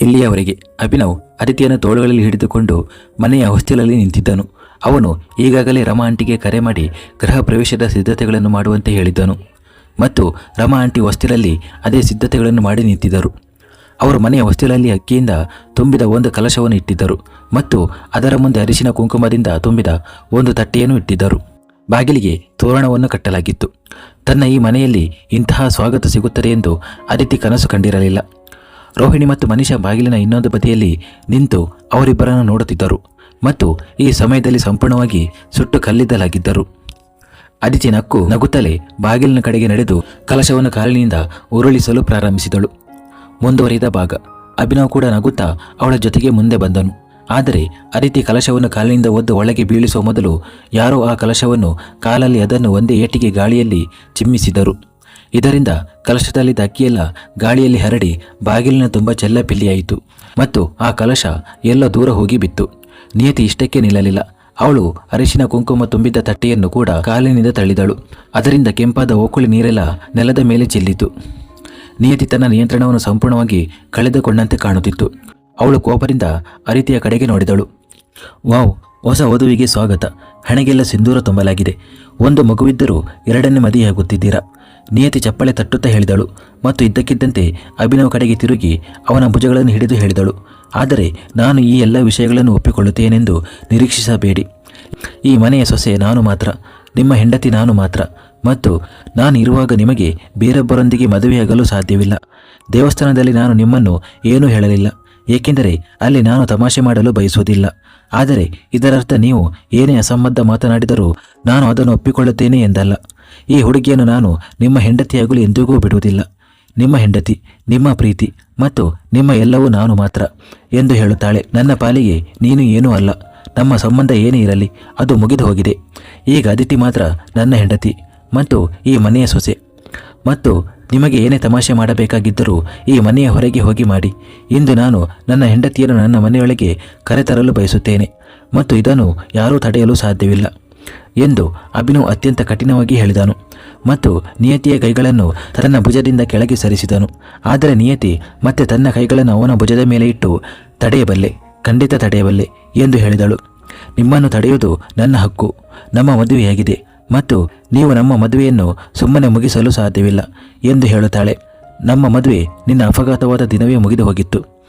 ಇಲ್ಲಿಯವರೆಗೆ ಅಭಿನವ್ ಅದಿತಿಯನ್ನು ತೋಳುಗಳಲ್ಲಿ ಹಿಡಿದುಕೊಂಡು ಮನೆಯ ಹೊಸ್ತಿಲಲ್ಲಿ ನಿಂತಿದ್ದನು. ಅವನು ಈಗಾಗಲೇ ರಮಾ ಆಂಟಿಗೆ ಕರೆ ಮಾಡಿ ಗೃಹ ಪ್ರವೇಶದ ಸಿದ್ಧತೆಗಳನ್ನು ಮಾಡುವಂತೆ ಹೇಳಿದ್ದನು. ಮತ್ತು ರಮಾ ಆಂಟಿ ಹೊಸ್ತಿಲಲ್ಲಿ ಅದೇ ಸಿದ್ಧತೆಗಳನ್ನು ಮಾಡಿ ನಿಂತಿದ್ದರು. ಅವರು ಮನೆಯ ಹೊಸ್ತಿಲಲ್ಲಿ ಅಕ್ಕಿಯಿಂದ ತುಂಬಿದ ಒಂದು ಕಲಶವನ್ನು ಇಟ್ಟಿದ್ದರು ಮತ್ತು ಅದರ ಮುಂದೆ ಅರಿಶಿನ ಕುಂಕುಮದಿಂದ ತುಂಬಿದ ಒಂದು ತಟ್ಟೆಯನ್ನು ಇಟ್ಟಿದ್ದರು. ಬಾಗಿಲಿಗೆ ತೋರಣವನ್ನು ಕಟ್ಟಲಾಗಿತ್ತು. ತನ್ನ ಈ ಮನೆಯಲ್ಲಿ ಇಂತಹ ಸ್ವಾಗತ ಸಿಗುತ್ತದೆ ಎಂದು ಅದಿತಿ ಕನಸು ಕಂಡಿರಲಿಲ್ಲ. ರೋಹಿಣಿ ಮತ್ತು ಮನೀಷಾ ಬಾಗಿಲಿನ ಇನ್ನೊಂದು ಬದಿಯಲ್ಲಿ ನಿಂತು ಅವರಿಬ್ಬರನ್ನು ನೋಡುತ್ತಿದ್ದರು ಮತ್ತು ಈ ಸಮಯದಲ್ಲಿ ಸಂಪೂರ್ಣವಾಗಿ ಸುಟ್ಟು ಕಲ್ಲಿದ್ದಲಾಗಿದ್ದರು. ಅದಿತಿ ನಕ್ಕು ನಗುತ್ತಲೇ ಬಾಗಿಲಿನ ಕಡೆಗೆ ನಡೆದು ಕಲಶವನ್ನು ಕಾಲಿನಿಂದ ಉರುಳಿಸಲು ಪ್ರಾರಂಭಿಸಿದಳು. ಮುಂದುವರಿದ ಭಾಗ. ಅಭಿನವ್ ಕೂಡ ನಗುತ್ತಾ ಅವಳ ಜೊತೆಗೆ ಮುಂದೆ ಬಂದನು. ಆದರೆ ಅದಿತಿ ಕಲಶವನ್ನು ಕಾಲಿನಿಂದ ಒದ್ದು ಒಳಗೆ ಬೀಳಿಸುವ ಮೊದಲು ಯಾರೋ ಆ ಕಲಶವನ್ನು ಕಾಲಲ್ಲಿ ಅದನ್ನು ಒಂದೇ ಏಟಿಗೆ ಗಾಳಿಯಲ್ಲಿ ಚಿಮ್ಮಿಸಿದರು. ಇದರಿಂದ ಕಲಶದಲ್ಲಿದ್ದ ಅಕ್ಕಿಯೆಲ್ಲ ಗಾಳಿಯಲ್ಲಿ ಹರಡಿ ಬಾಗಿಲಿನ ತುಂಬ ಚೆಲ್ಲಪಿಲ್ಲಿಯಾಯಿತು ಮತ್ತು ಆ ಕಲಶ ಎಲ್ಲ ದೂರ ಹೋಗಿ ಬಿತ್ತು. ನಿಯತಿ ಇಷ್ಟಕ್ಕೆ ನಿಲ್ಲಲಿಲ್ಲ. ಅವಳು ಅರಿಶಿನ ಕುಂಕುಮ ತುಂಬಿದ್ದ ತಟ್ಟೆಯನ್ನು ಕೂಡ ಕಾಲಿನಿಂದ ತಳ್ಳಿದಳು. ಅದರಿಂದ ಕೆಂಪಾದ ಓಕುಳಿ ನೀರೆಲ್ಲ ನೆಲದ ಮೇಲೆ ಚೆಲ್ಲಿತು. ನಿಯತಿ ತನ್ನ ನಿಯಂತ್ರಣವನ್ನು ಸಂಪೂರ್ಣವಾಗಿ ಕಳೆದುಕೊಂಡಂತೆ ಕಾಣುತ್ತಿತ್ತು. ಅವಳು ಕೋಪದಿಂದ ಅರಿತಿಯ ಕಡೆಗೆ ನೋಡಿದಳು. ವಾವ್, ಹೊಸ ವಧುವಿಗೆ ಸ್ವಾಗತ. ಹಣೆಗೆಲ್ಲ ಸಿಂಧೂರ ತುಂಬಲಾಗಿದೆ. ಒಂದು ಮಗುವಿದ್ದರೂ ಎರಡನೇ ಮದುವೆಯಾಗುತ್ತಿದ್ದೀರಾ? ನಿಯತಿ ಚಪ್ಪಳೆ ತಟ್ಟುತ್ತಾ ಹೇಳಿದಳು ಮತ್ತು ಇದ್ದಕ್ಕಿದ್ದಂತೆ ಅಭಿನವ ಕಡೆಗೆ ತಿರುಗಿ ಅವನ ಭುಜಗಳನ್ನು ಹಿಡಿದು ಹೇಳಿದಳು, ಆದರೆ ನಾನು ಈ ಎಲ್ಲ ವಿಷಯಗಳನ್ನು ಒಪ್ಪಿಕೊಳ್ಳುತ್ತೇನೆಂದು ನಿರೀಕ್ಷಿಸಬೇಡಿ. ಈ ಮನೆಯ ಸೊಸೆ ನಾನು ಮಾತ್ರ, ನಿಮ್ಮ ಹೆಂಡತಿ ನಾನು ಮಾತ್ರ, ಮತ್ತು ನಾನು ಇರುವಾಗ ನಿಮಗೆ ಬೇರೊಬ್ಬರೊಂದಿಗೆ ಮದುವೆಯಾಗಲು ಸಾಧ್ಯವಿಲ್ಲ. ದೇವಸ್ಥಾನದಲ್ಲಿ ನಾನು ನಿಮ್ಮನ್ನು ಏನೂ ಹೇಳಲಿಲ್ಲ, ಏಕೆಂದರೆ ಅಲ್ಲಿ ನಾನು ತಮಾಷೆ ಮಾಡಲು ಬಯಸುವುದಿಲ್ಲ. ಆದರೆ ಇದರರ್ಥ ನೀವು ಏನೇ ಅಸಂಬದ್ಧ ಮಾತನಾಡಿದರೂ ನಾನು ಅದನ್ನು ಒಪ್ಪಿಕೊಳ್ಳುತ್ತೇನೆ ಎಂದಲ್ಲ. ಈ ಹುಡುಗಿಯನ್ನು ನಾನು ನಿಮ್ಮ ಹೆಂಡತಿಯಾಗಲು ಎಂದಿಗೂ ಬಿಡುವುದಿಲ್ಲ. ನಿಮ್ಮ ಹೆಂಡತಿ, ನಿಮ್ಮ ಪ್ರೀತಿ ಮತ್ತು ನಿಮ್ಮ ಎಲ್ಲವೂ ನಾನು ಮಾತ್ರ ಎಂದು ಹೇಳುತ್ತಾಳೆ. ನನ್ನ ಪಾಲಿಗೆ ನೀನು ಏನೂ ಅಲ್ಲ. ನಮ್ಮ ಸಂಬಂಧ ಏನೇ ಇರಲಿ, ಅದು ಮುಗಿದು ಹೋಗಿದೆ. ಈಗ ಅದಿತಿ ಮಾತ್ರ ನನ್ನ ಹೆಂಡತಿ ಮತ್ತು ಈ ಮನೆಯ ಸೊಸೆ. ಮತ್ತು ನಿಮಗೆ ಏನೇ ತಮಾಷೆ ಮಾಡಬೇಕಾಗಿದ್ದರೂ ಈ ಮನೆಯ ಹೊರಗೆ ಹೋಗಿ ಮಾಡಿ. ಇಂದು ನಾನು ನನ್ನ ಹೆಂಡತಿಯನ್ನು ನನ್ನ ಮನೆಯೊಳಗೆ ಕರೆತರಲು ಬಯಸುತ್ತೇನೆ ಮತ್ತು ಇದನ್ನು ಯಾರೂ ತಡೆಯಲು ಸಾಧ್ಯವಿಲ್ಲ. ಎಂದು ಅಭಿನವ್ ಅತ್ಯಂತ ಕಠಿಣವಾಗಿ ಹೇಳಿದನು. ಮತ್ತು ನಿಯತಿಯ ಕೈಗಳನ್ನು ತನ್ನ ಭುಜದಿಂದ ಕೆಳಗೆ ಸರಿಸಿದನು. ಆದರೆ ನಿಯತಿ ಮತ್ತೆ ತನ್ನ ಕೈಗಳನ್ನು ಅವನ ಭುಜದ ಮೇಲೆ ಇಟ್ಟು, ತಡೆಯಬಲ್ಲೆ, ಖಂಡಿತ ತಡೆಯಬಲ್ಲೆ ಎಂದು ಹೇಳಿದಳು. ನಿಮ್ಮನ್ನು ತಡೆಯುವುದು ನನ್ನ ಹಕ್ಕು. ನಮ್ಮ ಮದುವೆಯಾಗಿದೆ ಮತ್ತು ನೀವು ನಮ್ಮ ಮದುವೆಯನ್ನು ಸುಮ್ಮನೆ ಮುಗಿಸಲು ಸಾಧ್ಯವಿಲ್ಲ ಎಂದು ಹೇಳುತ್ತಾಳೆ. ನಮ್ಮ ಮದುವೆ ನಿನ್ನ ಅಪಘಾತವಾದ ದಿನವೇ ಮುಗಿದು ಹೋಗಿತ್ತು.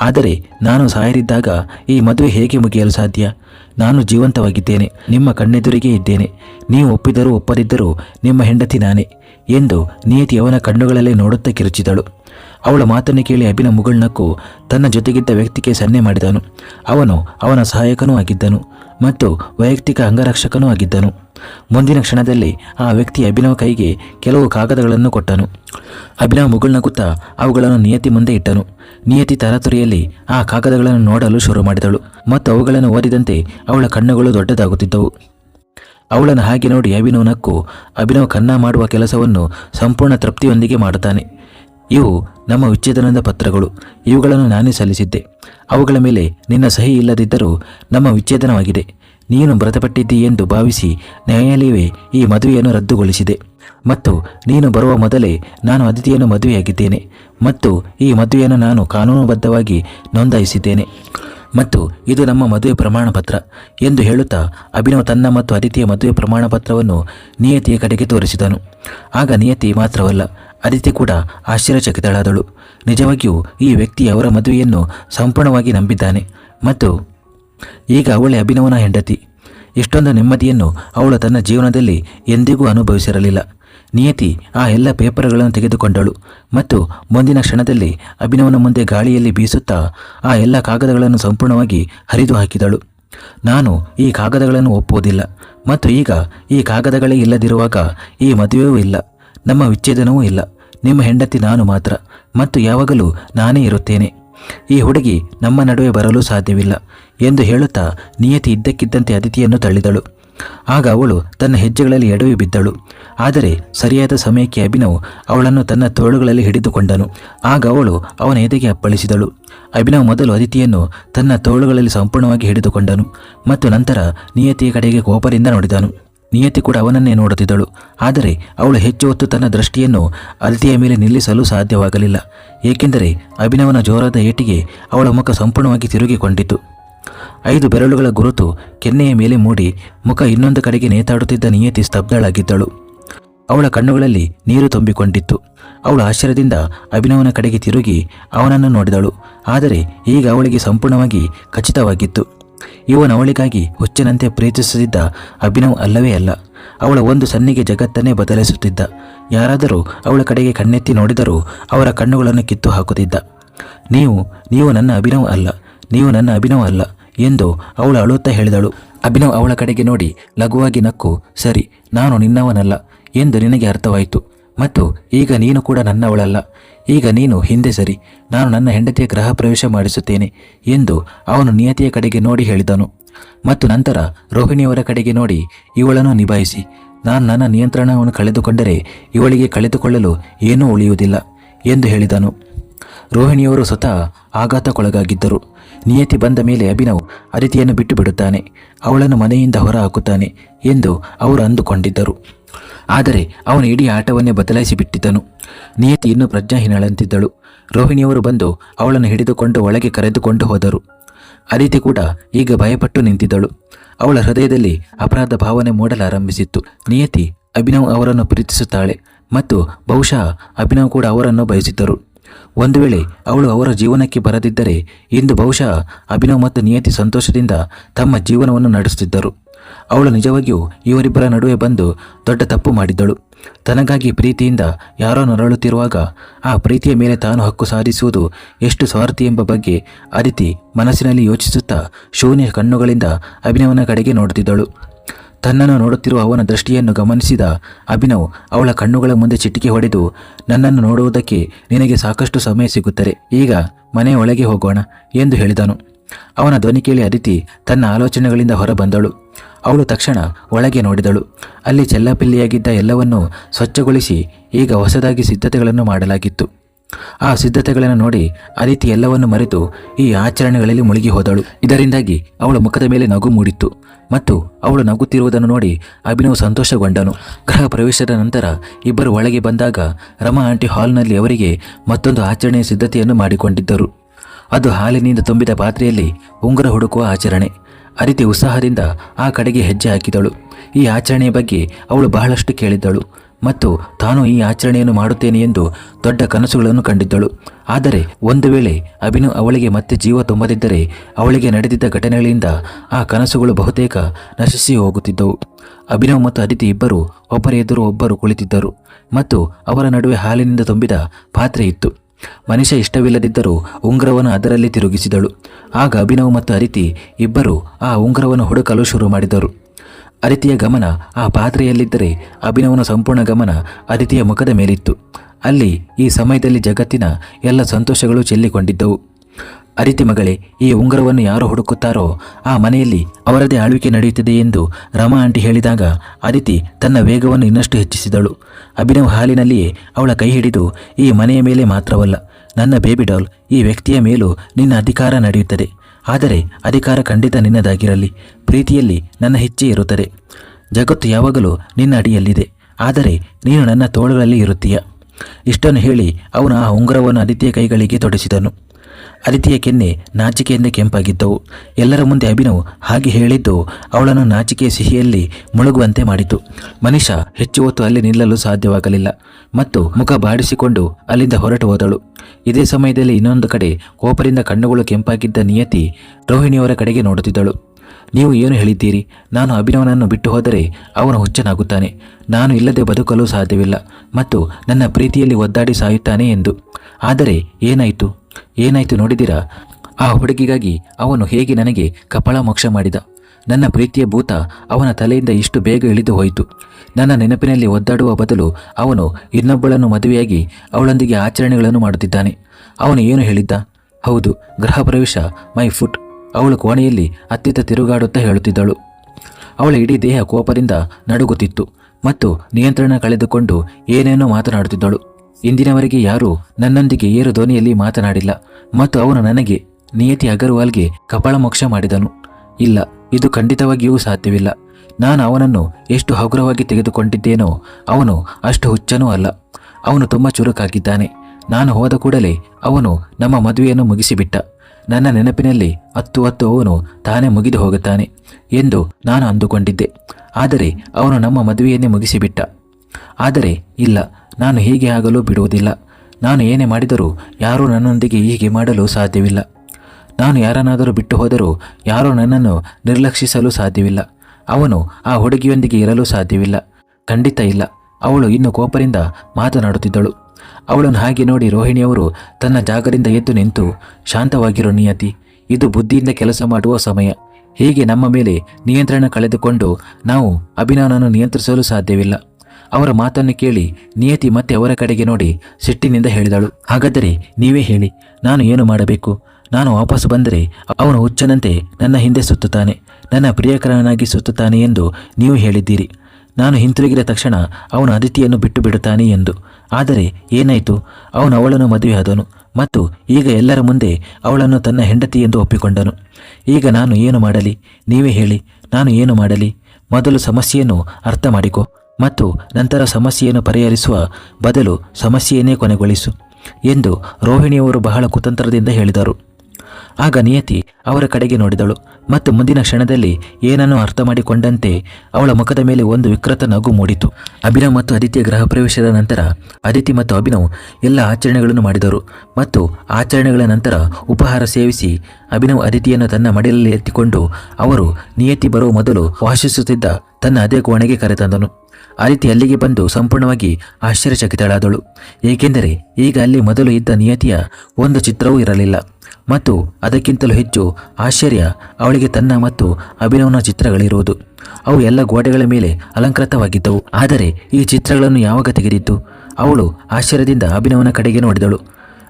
ಆದರೆ ನಾನು ಸಾಯರಿದ್ದಾಗ ಈ ಮದುವೆ ಹೇಗೆ ಮುಗಿಯಲು ಸಾಧ್ಯ? ನಾನು ಜೀವಂತವಾಗಿದ್ದೇನೆ, ನಿಮ್ಮ ಕಣ್ಣೆದುರಿಗೆ ಇದ್ದೇನೆ. ನೀವು ಒಪ್ಪಿದರೂ ಒಪ್ಪದಿದ್ದರೂ ನಿಮ್ಮ ಹೆಂಡತಿ ನಾನೇ ಎಂದು ನಿಯತಿ ಅವನ ಕಣ್ಣುಗಳಲ್ಲೇ ನೋಡುತ್ತಾ ಕಿರುಚಿದಳು. ಅವಳ ಮಾತನ್ನು ಕೇಳಿ ಅಭಿನ ಮುಗುಳ್ನಕ್ಕು ತನ್ನ ಜೊತೆಗಿದ್ದ ವ್ಯಕ್ತಿಗೆ ಸನ್ನೆ ಮಾಡಿದನು. ಅವನು ಅವನ ಸಹಾಯಕನೂ ಆಗಿದ್ದನು ಮತ್ತು ವೈಯಕ್ತಿಕ ಅಂಗರಕ್ಷಕನೂ ಆಗಿದ್ದನು. ಮುಂದಿನ ಕ್ಷಣದಲ್ಲಿ ಆ ವ್ಯಕ್ತಿ ಅಭಿನವ ಕೈಗೆ ಕೆಲವು ಕಾಗದಗಳನ್ನು ಕೊಟ್ಟನು. ಅಭಿನವ್ ಮುಗುಳ್ನಗುತ್ತಾ ಅವುಗಳನ್ನು ನಿಯತಿ ಮುಂದೆ ಇಟ್ಟನು. ನಿಯತಿ ತರಾತುರಿಯಲ್ಲಿ ಆ ಕಾಗದಗಳನ್ನು ನೋಡಲು ಶುರು ಮಾಡಿದಳು ಮತ್ತು ಅವುಗಳನ್ನು ಓದಿದಂತೆ ಅವಳ ಕಣ್ಣುಗಳು ದೊಡ್ಡದಾಗುತ್ತಿದ್ದವು. ಅವಳನ್ನು ಹಾಗೆ ನೋಡಿ ಅಭಿನವನಕ್ಕೂ ಅಭಿನವ್ ಕನ್ನ ಮಾಡುವ ಕೆಲಸವನ್ನು ಸಂಪೂರ್ಣ ತೃಪ್ತಿಯೊಂದಿಗೆ ಮಾಡುತ್ತಾನೆ. ಇವು ನಮ್ಮ ವಿಚ್ಛೇದನದ ಪತ್ರಗಳು. ಇವುಗಳನ್ನು ನಾನೇ ಸಲ್ಲಿಸಿದ್ದೆ. ಅವುಗಳ ಮೇಲೆ ನಿನ್ನ ಸಹಿ ಇಲ್ಲದಿದ್ದರೂ ನಮ್ಮ ವಿಚ್ಛೇದನವಾಗಿದೆ. ನೀನು ಮೃತಪಟ್ಟಿದ್ದಿ ಎಂದು ಭಾವಿಸಿ ನ್ಯಾಯಾಲಯವೇ ಈ ಮದುವೆಯನ್ನು ರದ್ದುಗೊಳಿಸಿದೆ. ಮತ್ತು ನೀನು ಬರುವ ಮೊದಲೇ ನಾನು ಅತಿಥಿಯನ್ನು ಮದುವೆಯಾಗಿದ್ದೇನೆ. ಮತ್ತು ಈ ಮದುವೆಯನ್ನು ನಾನು ಕಾನೂನುಬದ್ಧವಾಗಿ ನೋಂದಾಯಿಸಿದ್ದೇನೆ. ಮತ್ತು ಇದು ನಮ್ಮ ಮದುವೆ ಪ್ರಮಾಣ ಪತ್ರ ಎಂದು ಹೇಳುತ್ತಾ ಅಭಿನವ್ ತನ್ನ ಮತ್ತು ಅದಿತಿಯ ಮದುವೆ ಪ್ರಮಾಣ ಪತ್ರವನ್ನು ನಿಯತಿಯ ಕಡೆಗೆ ತೋರಿಸಿದನು. ಆಗ ನಿಯತಿ ಮಾತ್ರವಲ್ಲ, ಅದಿತಿ ಕೂಡ ಆಶ್ಚರ್ಯಚಕಿತಳಾದಳು. ನಿಜವಾಗಿಯೂ ಈ ವ್ಯಕ್ತಿ ಅವರ ಮದುವೆಯನ್ನು ಸಂಪೂರ್ಣವಾಗಿ ನಂಬಿದ್ದಾನೆ. ಮತ್ತು ಈಗ ಅವಳೇ ಅಭಿನವನ ಹೆಂಡತಿ. ಇಷ್ಟೊಂದು ನೆಮ್ಮದಿಯನ್ನು ಅವಳು ತನ್ನ ಜೀವನದಲ್ಲಿ ಎಂದಿಗೂ ಅನುಭವಿಸಿರಲಿಲ್ಲ. ನಿಯತಿ ಆ ಎಲ್ಲ ಪೇಪರ್ಗಳನ್ನು ತೆಗೆದುಕೊಂಡಳು ಮತ್ತು ಮುಂದಿನ ಕ್ಷಣದಲ್ಲಿ ಅಭಿನವನ ಮುಂದೆ ಗಾಳಿಯಲ್ಲಿ ಬೀಸುತ್ತಾ ಆ ಎಲ್ಲ ಕಾಗದಗಳನ್ನು ಸಂಪೂರ್ಣವಾಗಿ ಹರಿದು ಹಾಕಿದಳು. ನಾನು ಈ ಕಾಗದಗಳನ್ನು ಒಪ್ಪುವುದಿಲ್ಲ ಮತ್ತು ಈಗ ಈ ಕಾಗದಗಳೇ ಇಲ್ಲದಿರುವಾಗ ಈ ಮದುವೆಯೂ ಇಲ್ಲ, ನಮ್ಮ ವಿಚ್ಛೇದನವೂ ಇಲ್ಲ, ನಿಮ್ಮ ಹೆಂಡತಿ ನಾನು ಮಾತ್ರ ಮತ್ತು ಯಾವಾಗಲೂ ನಾನೇ ಇರುತ್ತೇನೆ. ಈ ಹುಡುಗಿ ನಮ್ಮ ನಡುವೆ ಬರಲು ಸಾಧ್ಯವಿಲ್ಲ ಎಂದು ಹೇಳುತ್ತಾ ನಿಯತಿ ಇದ್ದಕ್ಕಿದ್ದಂತೆ ಅದಿತಿಯನ್ನು ತಳ್ಳಿದಳು. ಆಗ ಅವಳು ತನ್ನ ಹೆಜ್ಜೆಗಳಲ್ಲಿ ಎಡವಿ ಬಿದ್ದಳು. ಆದರೆ ಸರಿಯಾದ ಸಮಯಕ್ಕೆ ಅಭಿನವ್ ಅವಳನ್ನು ತನ್ನ ತೋಳುಗಳಲ್ಲಿ ಹಿಡಿದುಕೊಂಡನು. ಆಗ ಅವಳು ಅವನ ಎದೆಗೆ ಅಪ್ಪಳಿಸಿದಳು. ಅಭಿನವ್ ಮೊದಲು ಅದಿತಿಯನ್ನು ತನ್ನ ತೋಳುಗಳಲ್ಲಿ ಸಂಪೂರ್ಣವಾಗಿ ಹಿಡಿದುಕೊಂಡನು ಮತ್ತು ನಂತರ ನಿಯತಿಯ ಕಡೆಗೆ ಕೋಪದಿಂದ ನೋಡಿದನು. ನಿಯತಿ ಕೂಡ ಅವನನ್ನೇ ನೋಡುತ್ತಿದ್ದಳು ಆದರೆ ಅವಳು ಹೆಚ್ಚು ಹೊತ್ತು ತನ್ನ ದೃಷ್ಟಿಯನ್ನು ಅಲ್ತಿಯ ಮೇಲೆ ನಿಲ್ಲಿಸಲು ಸಾಧ್ಯವಾಗಲಿಲ್ಲ. ಏಕೆಂದರೆ ಅಭಿನವನ ಜೋರಾದ ಏಟಿಗೆ ಅವಳ ಮುಖ ಸಂಪೂರ್ಣವಾಗಿ ತಿರುಗಿಕೊಂಡಿತು ಐದು ಬೆರಳುಗಳ ಗುರುತು ಕೆನ್ನೆಯ ಮೇಲೆ ಮೂಡಿ ಮುಖ ಇನ್ನೊಂದು ಕಡೆಗೆ ನೇತಾಡುತ್ತಿದ್ದ ನಿಯತಿ ಸ್ತಬ್ಧಳಾಗಿದ್ದಳು. ಅವಳ ಕಣ್ಣುಗಳಲ್ಲಿ ನೀರು ತುಂಬಿಕೊಂಡಿತ್ತು. ಅವಳು ಆಶ್ಚರ್ಯದಿಂದ ಅಭಿನವನ ಕಡೆಗೆ ತಿರುಗಿ ಅವನನ್ನು ನೋಡಿದಳು. ಆದರೆ ಈಗ ಅವಳಿಗೆ ಸಂಪೂರ್ಣವಾಗಿ ಖಚಿತವಾಗಿತ್ತು. ಇವನು ಅವಳಿಗಾಗಿ ಹುಚ್ಚನಂತೆ ಪ್ರೀತಿಸುತ್ತಿದ್ದ ಅಭಿನವ್ ಅಲ್ಲವೇ ಅಲ್ಲ. ಅವಳ ಒಂದು ಸನ್ನಿಗೆ ಜಗತ್ತನ್ನೇ ಬದಲಿಸುತ್ತಿದ್ದ ಯಾರಾದರೂ ಅವಳ ಕಡೆಗೆ ಕಣ್ಣೆತ್ತಿ ನೋಡಿದರೂ ಅವರ ಕಣ್ಣುಗಳನ್ನು ಕಿತ್ತು ಹಾಕುತ್ತಿದ್ದ. ನೀವು ನೀವು ನನ್ನ ಅಭಿನವ್ ಅಲ್ಲ, ನೀವು ನನ್ನ ಅಭಿನವ್ ಅಲ್ಲ ಎಂದು ಅವಳು ಅಳುತ್ತಾ ಹೇಳಿದಳು. ಅಭಿನವ್ ಅವಳ ಕಡೆಗೆ ನೋಡಿ ಲಘುವಾಗಿ ನಕ್ಕು, ಸರಿ, ನಾನು ನಿನ್ನವನಲ್ಲ ಎಂದು ನಿನಗೆ ಅರ್ಥವಾಯಿತು. ಮತ್ತು ಈಗ ನೀನು ಕೂಡ ನನ್ನವಳಲ್ಲ. ಈಗ ನೀನು ಹಿಂದೆ ಸರಿ. ನಾನು ನನ್ನ ಹೆಂಡತಿಯ ಗೃಹ ಪ್ರವೇಶ ಮಾಡಿಸುತ್ತೇನೆ ಎಂದು ಅವನು ನಿಯತಿಯ ಕಡೆಗೆ ನೋಡಿ ಹೇಳಿದನು. ಮತ್ತು ನಂತರ ರೋಹಿಣಿಯವರ ಕಡೆಗೆ ನೋಡಿ ಇವಳನ್ನು ನಿಭಾಯಿಸಿ. ನಾನು ನನ್ನ ನಿಯಂತ್ರಣವನ್ನು ಕಳೆದುಕೊಂಡರೆ ಇವಳಿಗೆ ಕಳೆದುಕೊಳ್ಳಲು ಏನೂ ಉಳಿಯುವುದಿಲ್ಲ ಎಂದು ಹೇಳಿದನು. ರೋಹಿಣಿಯವರು ಸ್ವತಃ ಆಘಾತಕ್ಕೊಳಗಾಗಿದ್ದರು. ನಿಯತಿ ಬಂದ ಮೇಲೆ ಅಭಿನವ್ ಅದಿತಿಯನ್ನು ಬಿಟ್ಟು ಬಿಡುತ್ತಾನೆ. ಅವಳನ್ನು ಮನೆಯಿಂದ ಹೊರಹಾಕುತ್ತಾನೆ ಎಂದು ಅವರು ಅಂದುಕೊಂಡಿದ್ದರು. ಆದರೆ ಅವನು ಇಡೀ ಆಟವನ್ನೇ ಬದಲಾಯಿಸಿಬಿಟ್ಟಿದ್ದನು. ನಿಯತಿ ಇನ್ನೂ ಪ್ರಜ್ಞಾಹೀನಳಂತಿದ್ದಳು. ರೋಹಿಣಿಯವರು ಬಂದು ಅವಳನ್ನು ಹಿಡಿದುಕೊಂಡು ಒಳಗೆ ಕರೆದುಕೊಂಡು ಹೋದರು. ಅದಿತಿ ಕೂಡ ಈಗ ಭಯಪಟ್ಟು ನಿಂತಿದ್ದಳು. ಅವಳ ಹೃದಯದಲ್ಲಿ ಅಪರಾಧ ಭಾವನೆ ಮೂಡಲಾರಂಭಿಸಿತ್ತು. ನಿಯತಿ ಅಭಿನವ್ ಅವರನ್ನು ಪ್ರೀತಿಸುತ್ತಾಳೆ ಮತ್ತು ಬಹುಶಃ ಅಭಿನವ್ ಕೂಡ ಅವರನ್ನು ಬಯಸಿದ್ದರು. ಒಂದು ವೇಳೆ ಅವಳು ಅವರ ಜೀವನಕ್ಕೆ ಬರದಿದ್ದರೆ ಇಂದು ಬಹುಶಃ ಅಭಿನವ್ ಮತ್ತು ನಿಯತಿ ಸಂತೋಷದಿಂದ ತಮ್ಮ ಜೀವನವನ್ನು ನಡೆಸುತ್ತಿದ್ದರು. ಅವಳು ನಿಜವಾಗಿಯೂ ಇವರಿಬ್ಬರ ನಡುವೆ ಬಂದು ದೊಡ್ಡ ತಪ್ಪು ಮಾಡಿದ್ದಳು. ತನಗಾಗಿ ಪ್ರೀತಿಯಿಂದ ಯಾರೋ ನರಳುತ್ತಿರುವಾಗ ಆ ಪ್ರೀತಿಯ ಮೇಲೆ ತಾನು ಹಕ್ಕು ಸಾಧಿಸುವುದು ಎಷ್ಟು ಸ್ವಾರ್ಥಿ ಎಂಬ ಬಗ್ಗೆ ಅದಿತಿ ಮನಸ್ಸಿನಲ್ಲಿ ಯೋಚಿಸುತ್ತಾ ಶೂನ್ಯ ಕಣ್ಣುಗಳಿಂದ ಅಭಿನವನ ಕಡೆಗೆ ನೋಡುತ್ತಿದ್ದಳು. ತನ್ನನ್ನು ನೋಡುತ್ತಿರುವ ಅವನ ದೃಷ್ಟಿಯನ್ನು ಗಮನಿಸಿದ ಅಭಿನವ್ ಅವಳ ಕಣ್ಣುಗಳ ಮುಂದೆ ಚಿಟಿಕೆ ಹೊಡೆದು, ನನ್ನನ್ನು ನೋಡುವುದಕ್ಕೆ ನಿನಗೆ ಸಾಕಷ್ಟು ಸಮಯ ಸಿಗುತ್ತದೆ. ಈಗ ಮನೆಯ ಒಳಗೆ ಹೋಗೋಣ ಎಂದು ಹೇಳಿದನು. ಅವನ ಧ್ವನಿ ಕೇಳಿ ಅದಿತಿ ತನ್ನ ಆಲೋಚನೆಗಳಿಂದ ಹೊರಬಂದಳು. ಅವಳು ತಕ್ಷಣ ಒಳಗೆ ನೋಡಿದಳು. ಅಲ್ಲಿ ಚೆಲ್ಲಾಪಿಲ್ಲಿಯಾಗಿದ್ದ ಎಲ್ಲವನ್ನೂ ಸ್ವಚ್ಛಗೊಳಿಸಿ ಈಗ ಹೊಸದಾಗಿ ಸಿದ್ಧತೆಗಳನ್ನು ಮಾಡಲಾಗಿತ್ತು. ಆ ಸಿದ್ಧತೆಗಳನ್ನು ನೋಡಿ ಅದಿತಿ ಎಲ್ಲವನ್ನು ಮರೆತು ಈ ಆಚರಣೆಗಳಲ್ಲಿ ಮುಳುಗಿ ಹೋದಳು. ಇದರಿಂದಾಗಿ ಅವಳ ಮುಖದ ಮೇಲೆ ನಗು ಮೂಡಿತ್ತು ಮತ್ತು ಅವಳು ನಗುತ್ತಿರುವುದನ್ನು ನೋಡಿ ಅಭಿನವ್ ಸಂತೋಷಗೊಂಡನು. ಗೃಹ ಪ್ರವೇಶದ ನಂತರ ಇಬ್ಬರು ಒಳಗೆ ಬಂದಾಗ ರಮಾ ಆಂಟಿ ಹಾಲ್ನಲ್ಲಿ ಅವರಿಗೆ ಮತ್ತೊಂದು ಆಚರಣೆಯ ಸಿದ್ಧತೆಯನ್ನು ಮಾಡಿಕೊಂಡಿದ್ದರು. ಅದು ಹಾಲಿನಿಂದ ತುಂಬಿದ ಪಾತ್ರೆಯಲ್ಲಿ ಉಂಗುರ ಹುಡುಕುವ ಆಚರಣೆ. ಅದಿತಿ ಉತ್ಸಾಹದಿಂದ ಆ ಕಡೆಗೆ ಹೆಜ್ಜೆ ಹಾಕಿದಳು. ಈ ಆಚರಣೆಯ ಬಗ್ಗೆ ಅವಳು ಬಹಳಷ್ಟು ಕೇಳಿದ್ದಳು ಮತ್ತು ತಾನು ಈ ಆಚರಣೆಯನ್ನು ಮಾಡುತ್ತೇನೆ ಎಂದು ದೊಡ್ಡ ಕನಸುಗಳನ್ನು ಕಂಡಿದ್ದಳು. ಆದರೆ ಒಂದು ವೇಳೆ ಅಭಿನು ಅವಳಿಗೆ ಮತ್ತೆ ಜೀವ ತುಂಬದಿದ್ದರೆ ಅವಳಿಗೆ ನಡೆದಿದ್ದ ಘಟನೆಗಳಿಂದ ಆ ಕನಸುಗಳು ಬಹುತೇಕ ನಶಿಸಿ ಹೋಗುತ್ತಿದ್ದವು. ಅಭಿನವ್ ಮತ್ತು ಅದಿತಿ ಇಬ್ಬರು, ಒಬ್ಬರ ಎದುರು ಒಬ್ಬರು ಕುಳಿತಿದ್ದರು ಮತ್ತು ಅವರ ನಡುವೆ ಹಾಲಿನಿಂದ ತುಂಬಿದ ಪಾತ್ರೆ ಇತ್ತು ಮನುಷ್ಯ ಇಷ್ಟವಿಲ್ಲದಿದ್ದರೂ ಉಂಗುರವನ್ನು ಅದರಲ್ಲಿ ತಿರುಗಿಸಿದಳು. ಆಗ ಅಭಿನವ್ ಮತ್ತು ಅರಿತಿ ಇಬ್ಬರು ಆ ಉಂಗುರವನ್ನು ಹುಡುಕಲು ಶುರು ಮಾಡಿದರು. ಅರಿತಿಯ ಗಮನ ಆ ಪಾತ್ರೆಯಲ್ಲಿದ್ದರೆ ಅಭಿನವನ ಸಂಪೂರ್ಣ ಗಮನ ಅದಿತಿಯ ಮುಖದ ಮೇಲಿತ್ತು. ಅಲ್ಲಿ ಈ ಸಮಯದಲ್ಲಿ ಜಗತ್ತಿನ ಎಲ್ಲ ಸಂತೋಷಗಳು ಚೆಲ್ಲಿಕೊಂಡಿದ್ದವು. ಅದಿತಿ ಮಗಳೇ, ಈ ಉಂಗುರವನ್ನು ಯಾರು ಹುಡುಕುತ್ತಾರೋ ಆ ಮನೆಯಲ್ಲಿ ಅವರದೇ ಆಳ್ವಿಕೆ ನಡೆಯುತ್ತಿದೆ ಎಂದು ರಮಾ ಆಂಟಿ ಹೇಳಿದಾಗ ಅದಿತಿ ತನ್ನ ವೇಗವನ್ನು ಇನ್ನಷ್ಟು ಹೆಚ್ಚಿಸಿದಳು. ಅಭಿನವ್ ಹಾಲಿನಲ್ಲಿಯೇ ಅವಳ ಕೈ ಹಿಡಿದು, ಈ ಮನೆಯ ಮೇಲೆ ಮಾತ್ರವಲ್ಲ, ನನ್ನ ಬೇಬಿ ಡಾಲ್ ಈ ವ್ಯಕ್ತಿಯ ಮೇಲೂ ನಿನ್ನ ಅಧಿಕಾರ ನಡೆಯುತ್ತದೆ. ಆದರೆ ಅಧಿಕಾರ ಖಂಡಿತ ನಿನ್ನದಾಗಿರಲಿ, ಪ್ರೀತಿಯಲ್ಲಿ ನನ್ನ ಹೆಚ್ಚೆ ಇರುತ್ತದೆ. ಜಗತ್ತು ಯಾವಾಗಲೂ ನಿನ್ನ ಅಡಿಯಲ್ಲಿದೆ, ಆದರೆ ನೀನು ನನ್ನ ತೋಳುಗಳಲ್ಲಿ ಇರುತ್ತೀಯ. ಇಷ್ಟನ್ನು ಹೇಳಿ ಅವನು ಆ ಉಂಗುರವನ್ನು ಅದಿತಿಯ ಕೈಗಳಿಗೆ ತೊಡಿಸಿದನು. ಅದಿತಿಯ ಕೆನ್ನೆ ನಾಚಿಕೆಯಿಂದ ಕೆಂಪಾಗಿದ್ದವು. ಎಲ್ಲರ ಮುಂದೆ ಅಭಿನವ್ ಹಾಗೆ ಹೇಳಿದ್ದು, ಅವಳನ್ನು ನಾಚಿಕೆಯ ಸಿಹಿಯಲ್ಲಿ ಮುಳುಗುವಂತೆ ಮಾಡಿತು. ಮನುಷ್ಯ ಹೆಚ್ಚು ಹೊತ್ತು ಅಲ್ಲಿ ನಿಲ್ಲಲು ಸಾಧ್ಯವಾಗಲಿಲ್ಲ ಮತ್ತು ಮುಖ ಬಾಡಿಸಿಕೊಂಡು ಅಲ್ಲಿಂದ ಹೊರಟು ಹೋದಳು. ಇದೇ ಸಮಯದಲ್ಲಿ ಇನ್ನೊಂದು ಕಡೆ ಕೋಪರಿಂದ ಕಣ್ಣುಗಳು ಕೆಂಪಾಗಿದ್ದ ನಿಯತಿ ರೋಹಿಣಿಯವರ ಕಡೆಗೆ ನೋಡುತ್ತಿದ್ದಳು. ನೀವು ಏನು ಹೇಳಿದ್ದೀರಿ? ನಾನು ಅಭಿನವನನ್ನು ಬಿಟ್ಟು ಹೋದರೆ ಅವನು ಹುಚ್ಚನಾಗುತ್ತಾನೆ. ನಾನು ಇಲ್ಲದೆ ಬದುಕಲು ಸಾಧ್ಯವಿಲ್ಲ ಮತ್ತು ನನ್ನ ಪ್ರೀತಿಯಲ್ಲಿ ಒದ್ದಾಡಿ ಸಾಯುತ್ತಾನೆ ಎಂದು. ಆದರೆ ಏನಾಯಿತು? ಏನಾಯಿತು ನೋಡಿದಿರಾ? ಆ ಹುಡುಗಿಗಾಗಿ ಅವನು ಹೇಗೆ ನನಗೆ ಕಪಾಳ ಮೋಕ್ಷ ಮಾಡಿದ? ನನ್ನ ಪ್ರೀತಿಯ ಭೂತ ಅವನ ತಲೆಯಿಂದ ಇಷ್ಟು ಬೇಗ ಇಳಿದು ಹೋಯಿತು. ನನ್ನ ನೆನಪಿನಲ್ಲಿ ಒದ್ದಾಡುವ ಬದಲು ಅವನು ಇನ್ನೊಬ್ಬಳನ್ನು ಮದುವೆಯಾಗಿ ಅವಳೊಂದಿಗೆ ಆಚರಣೆಗಳನ್ನು ಮಾಡುತ್ತಿದ್ದಾನೆ. ಅವನು ಏನು ಹೇಳಿದ್ದ? ಹೌದು, ಗೃಹ ಪ್ರವೇಶ, ಮೈ ಫುಟ್. ಅವಳು ಕೋಣೆಯಲ್ಲಿ ಅತ್ತಿತ್ತ ತಿರುಗಾಡುತ್ತಾ ಹೇಳುತ್ತಿದ್ದಳು. ಅವಳ ಇಡೀ ದೇಹ ಕೋಪದಿಂದ ನಡುಗುತ್ತಿತ್ತು ಮತ್ತು ನಿಯಂತ್ರಣ ಕಳೆದುಕೊಂಡು ಏನೇನೋ ಮಾತನಾಡುತ್ತಿದ್ದಳು. ಇಂದಿನವರೆಗೆ ಯಾರೂ ನನ್ನೊಂದಿಗೆ ಏರು ಧ್ವನಿಯಲ್ಲಿ ಮಾತನಾಡಿಲ್ಲ ಮತ್ತು ಅವನು ನನಗೆ ನಿಯತಿ ಅಗರ್ವಾಲ್ಗೆ ಕಪಾಳ ಮೋಕ್ಷ ಮಾಡಿದನು. ಇಲ್ಲ, ಇದು ಖಂಡಿತವಾಗಿಯೂ ಸಾಧ್ಯವಿಲ್ಲ. ನಾನು ಅವನನ್ನು ಎಷ್ಟು ಹಗುರವಾಗಿ ತೆಗೆದುಕೊಂಡಿದ್ದೇನೋ ಅವನು ಅಷ್ಟು ಹುಚ್ಚನೂ ಅಲ್ಲ. ಅವನು ತುಂಬ ಚುರುಕಾಗಿದ್ದಾನೆ. ನಾನು ಹೋದ ಕೂಡಲೇ ಅವನು ನಮ್ಮ ಮದುವೆಯನ್ನು ಮುಗಿಸಿಬಿಟ್ಟ. ನನ್ನ ನೆನಪಿನಲ್ಲಿ ಹತ್ತು ಹತ್ತು ಅವನು ತಾನೇ ಮುಗಿದು ಹೋಗುತ್ತಾನೆ ಎಂದು ನಾನು ಅಂದುಕೊಂಡಿದ್ದೆ. ಆದರೆ ಅವನು ನಮ್ಮ ಮದುವೆಯನ್ನೇ ಮುಗಿಸಿಬಿಟ್ಟ. ಆದರೆ ಇಲ್ಲ, ನಾನು ಹೀಗೆ ಆಗಲು ಬಿಡುವುದಿಲ್ಲ. ನಾನು ಏನೇ ಮಾಡಿದರೂ ಯಾರೂ ನನ್ನೊಂದಿಗೆ ಹೀಗೆ ಮಾಡಲು ಸಾಧ್ಯವಿಲ್ಲ. ನಾನು ಯಾರನ್ನಾದರೂ ಬಿಟ್ಟು ಹೋದರೂ ಯಾರೂ ನನ್ನನ್ನು ನಿರ್ಲಕ್ಷಿಸಲು ಸಾಧ್ಯವಿಲ್ಲ. ಅವನು ಆ ಹುಡುಗಿಯೊಂದಿಗೆ ಇರಲು ಸಾಧ್ಯವಿಲ್ಲ. ಖಂಡಿತ ಇಲ್ಲ. ಅವಳು ಇನ್ನು ಕೋಪದಿಂದ ಮಾತನಾಡುತ್ತಿದ್ದಳು. ಅವಳನ್ನು ಹಾಗೆ ನೋಡಿ ರೋಹಿಣಿಯವರು ತನ್ನ ಜಾಗದಿಂದ ಎದ್ದು ನಿಂತು, ಶಾಂತವಾಗಿರೋ ನಿಯತಿ. ಇದು ಬುದ್ಧಿಯಿಂದ ಕೆಲಸ ಮಾಡುವ ಸಮಯ. ಹೀಗೆ ನಮ್ಮ ಮೇಲೆ ನಿಯಂತ್ರಣ ಕಳೆದುಕೊಂಡು ನಾವು ಅಭಿನವನನ್ನು ನಿಯಂತ್ರಿಸಲು ಸಾಧ್ಯವಿಲ್ಲ. ಅವರ ಮಾತನ್ನು ಕೇಳಿ ನಿಯತಿ ಮತ್ತೆ ಅವರ ಕಡೆಗೆ ನೋಡಿ ಸಿಟ್ಟಿನಿಂದ ಹೇಳಿದಳು. ಹಾಗಾದರೆ ನೀವೇ ಹೇಳಿ, ನಾನು ಏನು ಮಾಡಬೇಕು? ನಾನು ವಾಪಸ್ ಬಂದರೆ ಅವನು ಹುಚ್ಚನಂತೆ ನನ್ನ ಹಿಂದೆ ಸುತ್ತುತ್ತಾನೆ. ನನ್ನ ಪ್ರಿಯಕರನಾಗಿ ಸುತ್ತುತ್ತಾನೆ ಎಂದು ನೀವು ಹೇಳಿದ್ದೀರಿ. ನಾನು ಹಿಂತಿರುಗಿದ ತಕ್ಷಣ ಅವನು ಅದಿತಿಯನ್ನು ಬಿಟ್ಟು ಬಿಡುತ್ತಾನೆ ಎಂದು. ಆದರೆ ಏನಾಯಿತು? ಅವನು ಅವಳನ್ನು ಮದುವೆಯಾದನು ಮತ್ತು ಈಗ ಎಲ್ಲರ ಮುಂದೆ ಅವಳನ್ನು ತನ್ನ ಹೆಂಡತಿ ಎಂದು ಒಪ್ಪಿಕೊಂಡನು. ಈಗ ನಾನು ಏನು ಮಾಡಲಿ? ನೀವೇ ಹೇಳಿ, ನಾನು ಏನು ಮಾಡಲಿ? ಮೊದಲು ಸಮಸ್ಯೆಯನ್ನು ಅರ್ಥ ಮಾಡಿಕೊ ಮತ್ತು ನಂತರ ಸಮಸ್ಯೆಯನ್ನು ಪರಿಹರಿಸುವ ಬದಲು ಸಮಸ್ಯೆಯನ್ನೇ ಕೊನೆಗೊಳಿಸು ಎಂದು ರೋಹಿಣಿಯವರು ಬಹಳ ಕುತಂತ್ರದಿಂದ ಹೇಳಿದರು. ಆಗ ನಿಯತಿ ಅವರ ಕಡೆಗೆ ನೋಡಿದಳು ಮತ್ತು ಮುಂದಿನ ಕ್ಷಣದಲ್ಲಿ ಏನನ್ನೂ ಅರ್ಥ ಮಾಡಿಕೊಂಡಂತೆ ಅವಳ ಮುಖದ ಮೇಲೆ ಒಂದು ವಿಕೃತ ನಗು ಮೂಡಿತು. ಅಭಿನವ್ ಮತ್ತು ಅದಿತಿಯ ಗೃಹ ಪ್ರವೇಶದ ನಂತರ ಅದಿತಿ ಮತ್ತು ಅಭಿನವ್ ಎಲ್ಲ ಆಚರಣೆಗಳನ್ನು ಮಾಡಿದರು ಮತ್ತು ಆಚರಣೆಗಳ ನಂತರ ಉಪಹಾರ ಸೇವಿಸಿ ಅಭಿನವ್ ಅದಿತಿಯನ್ನು ತನ್ನ ಮಡಿಲಲ್ಲಿ ಎತ್ತಿಕೊಂಡು ಅವರು ನಿಯತಿ ಬರುವ ಮೊದಲು ವಾಸಿಸುತ್ತಿದ್ದ ತನ್ನ ಅದೇ ಕೋಣೆಗೆ ಕರೆತಂದನು. ಅದಿತಿ ಅಲ್ಲಿಗೆ ಬಂದು ಸಂಪೂರ್ಣವಾಗಿ ಆಶ್ಚರ್ಯಚಕಿತಳಾದಳು. ಏಕೆಂದರೆ ಈಗ ಅಲ್ಲಿ ಮೊದಲು ಇದ್ದ ನಿಯತಿಯ ಒಂದು ಚಿತ್ರವೂ ಇರಲಿಲ್ಲ. ಮತ್ತು ಅದಕ್ಕಿಂತಲೂ ಹೆಚ್ಚು ಆಶ್ಚರ್ಯ ಅವಳಿಗೆ ತನ್ನ ಮತ್ತು ಅಭಿನವನ ಚಿತ್ರಗಳಿರುವುದು. ಅವು ಎಲ್ಲ ಗೋಡೆಗಳ ಮೇಲೆ ಅಲಂಕೃತವಾಗಿದ್ದವು. ಆದರೆ ಈ ಚಿತ್ರಗಳನ್ನು ಯಾವಾಗ ತೆಗೆದಿತ್ತು ಅವಳು ಆಶ್ಚರ್ಯದಿಂದ ಅಭಿನವನ ಕಡೆಗೆ ನೋಡಿದಳು.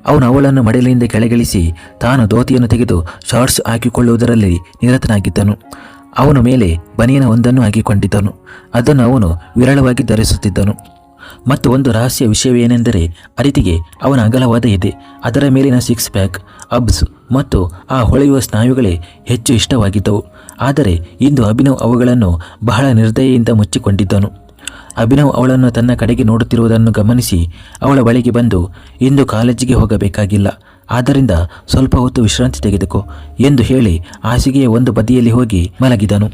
ಅವನು ಅವಳನ್ನು ಮಡಿಲಿನಿಂದ ಕೆಳಗಿಳಿಸಿ ತಾನು ಧೋತಿಯನ್ನು ತೆಗೆದು ಶಾರ್ಟ್ಸ್ ಹಾಕಿಕೊಳ್ಳುವುದರಲ್ಲಿ ನಿರತನಾಗಿದ್ದನು. ಅವನು ಮೇಲೆ ಬನಿಯನ ಒಂದನ್ನು ಹಾಕಿಕೊಂಡಿದ್ದನು. ಅದನ್ನು ಅವನು ವಿರಳವಾಗಿ ಧರಿಸುತ್ತಿದ್ದನು. ಮತ್ತು ಒಂದು ರಹಸ್ಯ ವಿಷಯವೇನೆಂದರೆ ಅರಿತಿಗೆ ಅವನ ಅಗಲವಾದ ಇದೆ ಅದರ ಮೇಲಿನ ಸಿಕ್ಸ್ ಪ್ಯಾಕ್ ಅಬ್ಸ್ ಮತ್ತು ಆ ಹೊಳೆಯುವ ಸ್ನಾಯುಗಳೇ ಹೆಚ್ಚು ಇಷ್ಟವಾಗಿದ್ದವು. ಆದರೆ ಇಂದು ಅಭಿನವ್ ಅವುಗಳನ್ನು ಬಹಳ ನಿರ್ದಯೆಯಿಂದ ಮುಚ್ಚಿಕೊಂಡಿದ್ದನು. ಅಭಿನವ್ ಅವಳನ್ನು ತನ್ನ ಕಡೆಗೆ ನೋಡುತ್ತಿರುವುದನ್ನು ಗಮನಿಸಿ ಅವಳ ಬಳಿಗೆ ಬಂದು, ಇಂದು ಕಾಲೇಜಿಗೆ ಹೋಗಬೇಕಾಗಿಲ್ಲ. ಆದ್ದರಿಂದ ಸ್ವಲ್ಪ ಹೊತ್ತು ವಿಶ್ರಾಂತಿ ತೆಗೆದುಕೋ ಎಂದು ಹೇಳಿ ಹಾಸಿಗೆಯ ಒಂದು ಬದಿಯಲ್ಲಿ ಹೋಗಿ ಮಲಗಿದನು.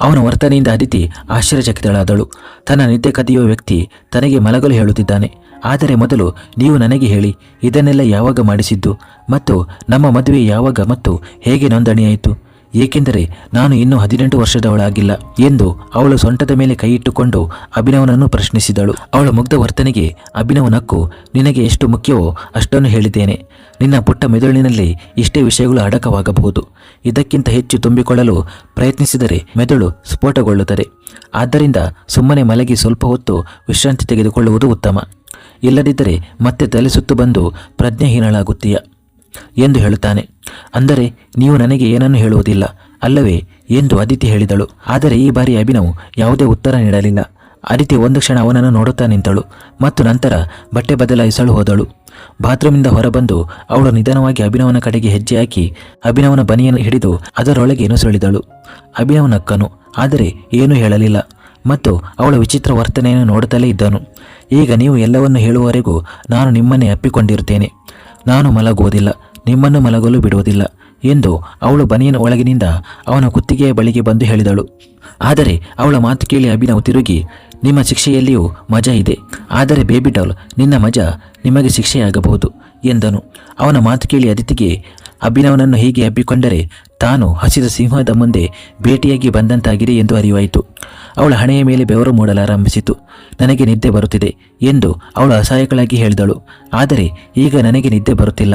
ಅವನ ವರ್ತನೆಯಿಂದ ಅದಿತಿ ಆಶ್ಚರ್ಯಚಕಿತಳಾದಳು. ತನ್ನ ನಿದ್ದೆ ಕದಿಯುವ ವ್ಯಕ್ತಿ ತನಗೆ ಮಲಗಲು ಹೇಳುತ್ತಿದ್ದಾನೆ. ಆದರೆ ಮೊದಲು ನೀವು ನನಗೆ ಹೇಳಿ, ಇದನ್ನೆಲ್ಲ ಯಾವಾಗ ಮಾಡಿಸಿದ್ದು ಮತ್ತು ನಮ್ಮ ಮದುವೆ ಯಾವಾಗ ಮತ್ತು ಹೇಗೆ ನೋಂದಣಿಯಾಯಿತು? ಏಕೆಂದರೆ ನಾನು ಇನ್ನೂ ಹದಿನೆಂಟು ವರ್ಷದವಳಾಗಿಲ್ಲ ಎಂದು ಅವಳು ಸೊಂಟದ ಮೇಲೆ ಕೈಯಿಟ್ಟುಕೊಂಡು ಅಭಿನವನನ್ನು ಪ್ರಶ್ನಿಸಿದಳು. ಅವಳ ಮುಗ್ಧ ವರ್ತನೆಗೆ ಅಭಿನವನಕ್ಕೂ ನಿನಗೆ ಎಷ್ಟು ಮುಖ್ಯವೋ ಅಷ್ಟನ್ನು ಹೇಳಿದ್ದೇನೆ. ನಿನ್ನ ಪುಟ್ಟ ಮೆದುಳಿನಲ್ಲಿ ಇಷ್ಟೇ ವಿಷಯಗಳು ಅಡಕವಾಗಬಹುದು. ಇದಕ್ಕಿಂತ ಹೆಚ್ಚು ತುಂಬಿಕೊಳ್ಳಲು ಪ್ರಯತ್ನಿಸಿದರೆ ಮೆದುಳು ಸ್ಫೋಟಗೊಳ್ಳುತ್ತದೆ. ಆದ್ದರಿಂದ ಸುಮ್ಮನೆ ಮಲಗಿ ಸ್ವಲ್ಪ ಹೊತ್ತು ವಿಶ್ರಾಂತಿ ತೆಗೆದುಕೊಳ್ಳುವುದು ಉತ್ತಮ. ಇಲ್ಲದಿದ್ದರೆ ಮತ್ತೆ ತಲೆ ಸುತ್ತು ಬಂದು ಪ್ರಜ್ಞೆಹೀನಳಾಗುತ್ತೀಯ. ಎಂದು ಹೇಳುತ್ತಾನೆ. ಅಂದರೆ ನೀವು ನನಗೆ ಏನನ್ನು ಹೇಳುವುದಿಲ್ಲ, ಅಲ್ಲವೇ ಎಂದು ಅದಿತಿ ಹೇಳಿದಳು. ಆದರೆ ಈ ಬಾರಿ ಅಭಿನವ್ ಯಾವುದೇ ಉತ್ತರ ನೀಡಲಿಲ್ಲ. ಅದಿತಿ ಒಂದು ಕ್ಷಣ ಅವನನ್ನು ನೋಡುತ್ತಾ ನಿಂತಳು ಮತ್ತು ನಂತರ ಬಟ್ಟೆ ಬದಲಾಯಿಸಲು ಹೋದಳು. ಬಾತ್ರೂಮಿಂದ ಹೊರಬಂದು ಅವಳು ನಿಧಾನವಾಗಿ ಅಭಿನವನ ಕಡೆಗೆ ಹೆಜ್ಜೆ ಹಾಕಿ ಅಭಿನವನ ಬನಿಯನ್ನು ಹಿಡಿದು ಅದರೊಳಗೆ ನುಸುಳಿದಳು. ಅಭಿನವ್ ನಕ್ಕನು, ಆದರೆ ಏನೂ ಹೇಳಲಿಲ್ಲ ಮತ್ತು ಅವಳ ವಿಚಿತ್ರ ವರ್ತನೆಯನ್ನು ನೋಡುತ್ತಲೇ ಇದ್ದನು. ಈಗ ನೀವು ಎಲ್ಲವನ್ನು ಹೇಳುವವರೆಗೂ ನಾನು ನಿಮ್ಮನ್ನೇ ಅಪ್ಪಿಕೊಂಡಿರುತ್ತೇನೆ. ನಾನು ಮಲಗುವುದಿಲ್ಲ, ನಿಮ್ಮನ್ನು ಮಲಗಲು ಬಿಡುವುದಿಲ್ಲ ಎಂದು ಅವಳು ಬನಿಯನ ಒಳಗಿನಿಂದ ಅವನ ಕುತ್ತಿಗೆಯ ಬಳಿಗೆ ಬಂದು ಹೇಳಿದಳು. ಆದರೆ ಅವಳ ಮಾತು ಕೇಳಿ ಅಭಿನವ್ ತಿರುಗಿ, ನಿಮ್ಮ ಶಿಕ್ಷೆಯಲ್ಲಿಯೂ ಮಜಾ ಇದೆ, ಆದರೆ ಬೇಬಿ ಡಾಲ್ ನಿನ್ನ ಮಜಾ ನಿಮಗೆ ಶಿಕ್ಷೆಯಾಗಬಹುದು ಎಂದನು. ಅವನ ಮಾತು ಕೇಳಿ ಅದಿತಿಗೆ ಅಭಿನವನನ್ನು ಹೀಗೆ ಹಬ್ಬಿಕೊಂಡರೆ ತಾನು ಹಸಿದ ಸಿಂಹದ ಮುಂದೆ ಭೇಟಿಯಾಗಿ ಬಂದಂತಾಗಿದೆ ಎಂದು ಅರಿವಾಯಿತು. ಅವಳ ಹಣೆಯ ಮೇಲೆ ಬೆವರು ಮೂಡಲಾರಂಭಿಸಿತು ನನಗೆ ನಿದ್ದೆ ಬರುತ್ತಿದೆ ಎಂದು ಅವಳು ಅಸಹಾಯಕಳಾಗಿ ಹೇಳಿದಳು. ಆದರೆ ಈಗ ನನಗೆ ನಿದ್ದೆ ಬರುತ್ತಿಲ್ಲ.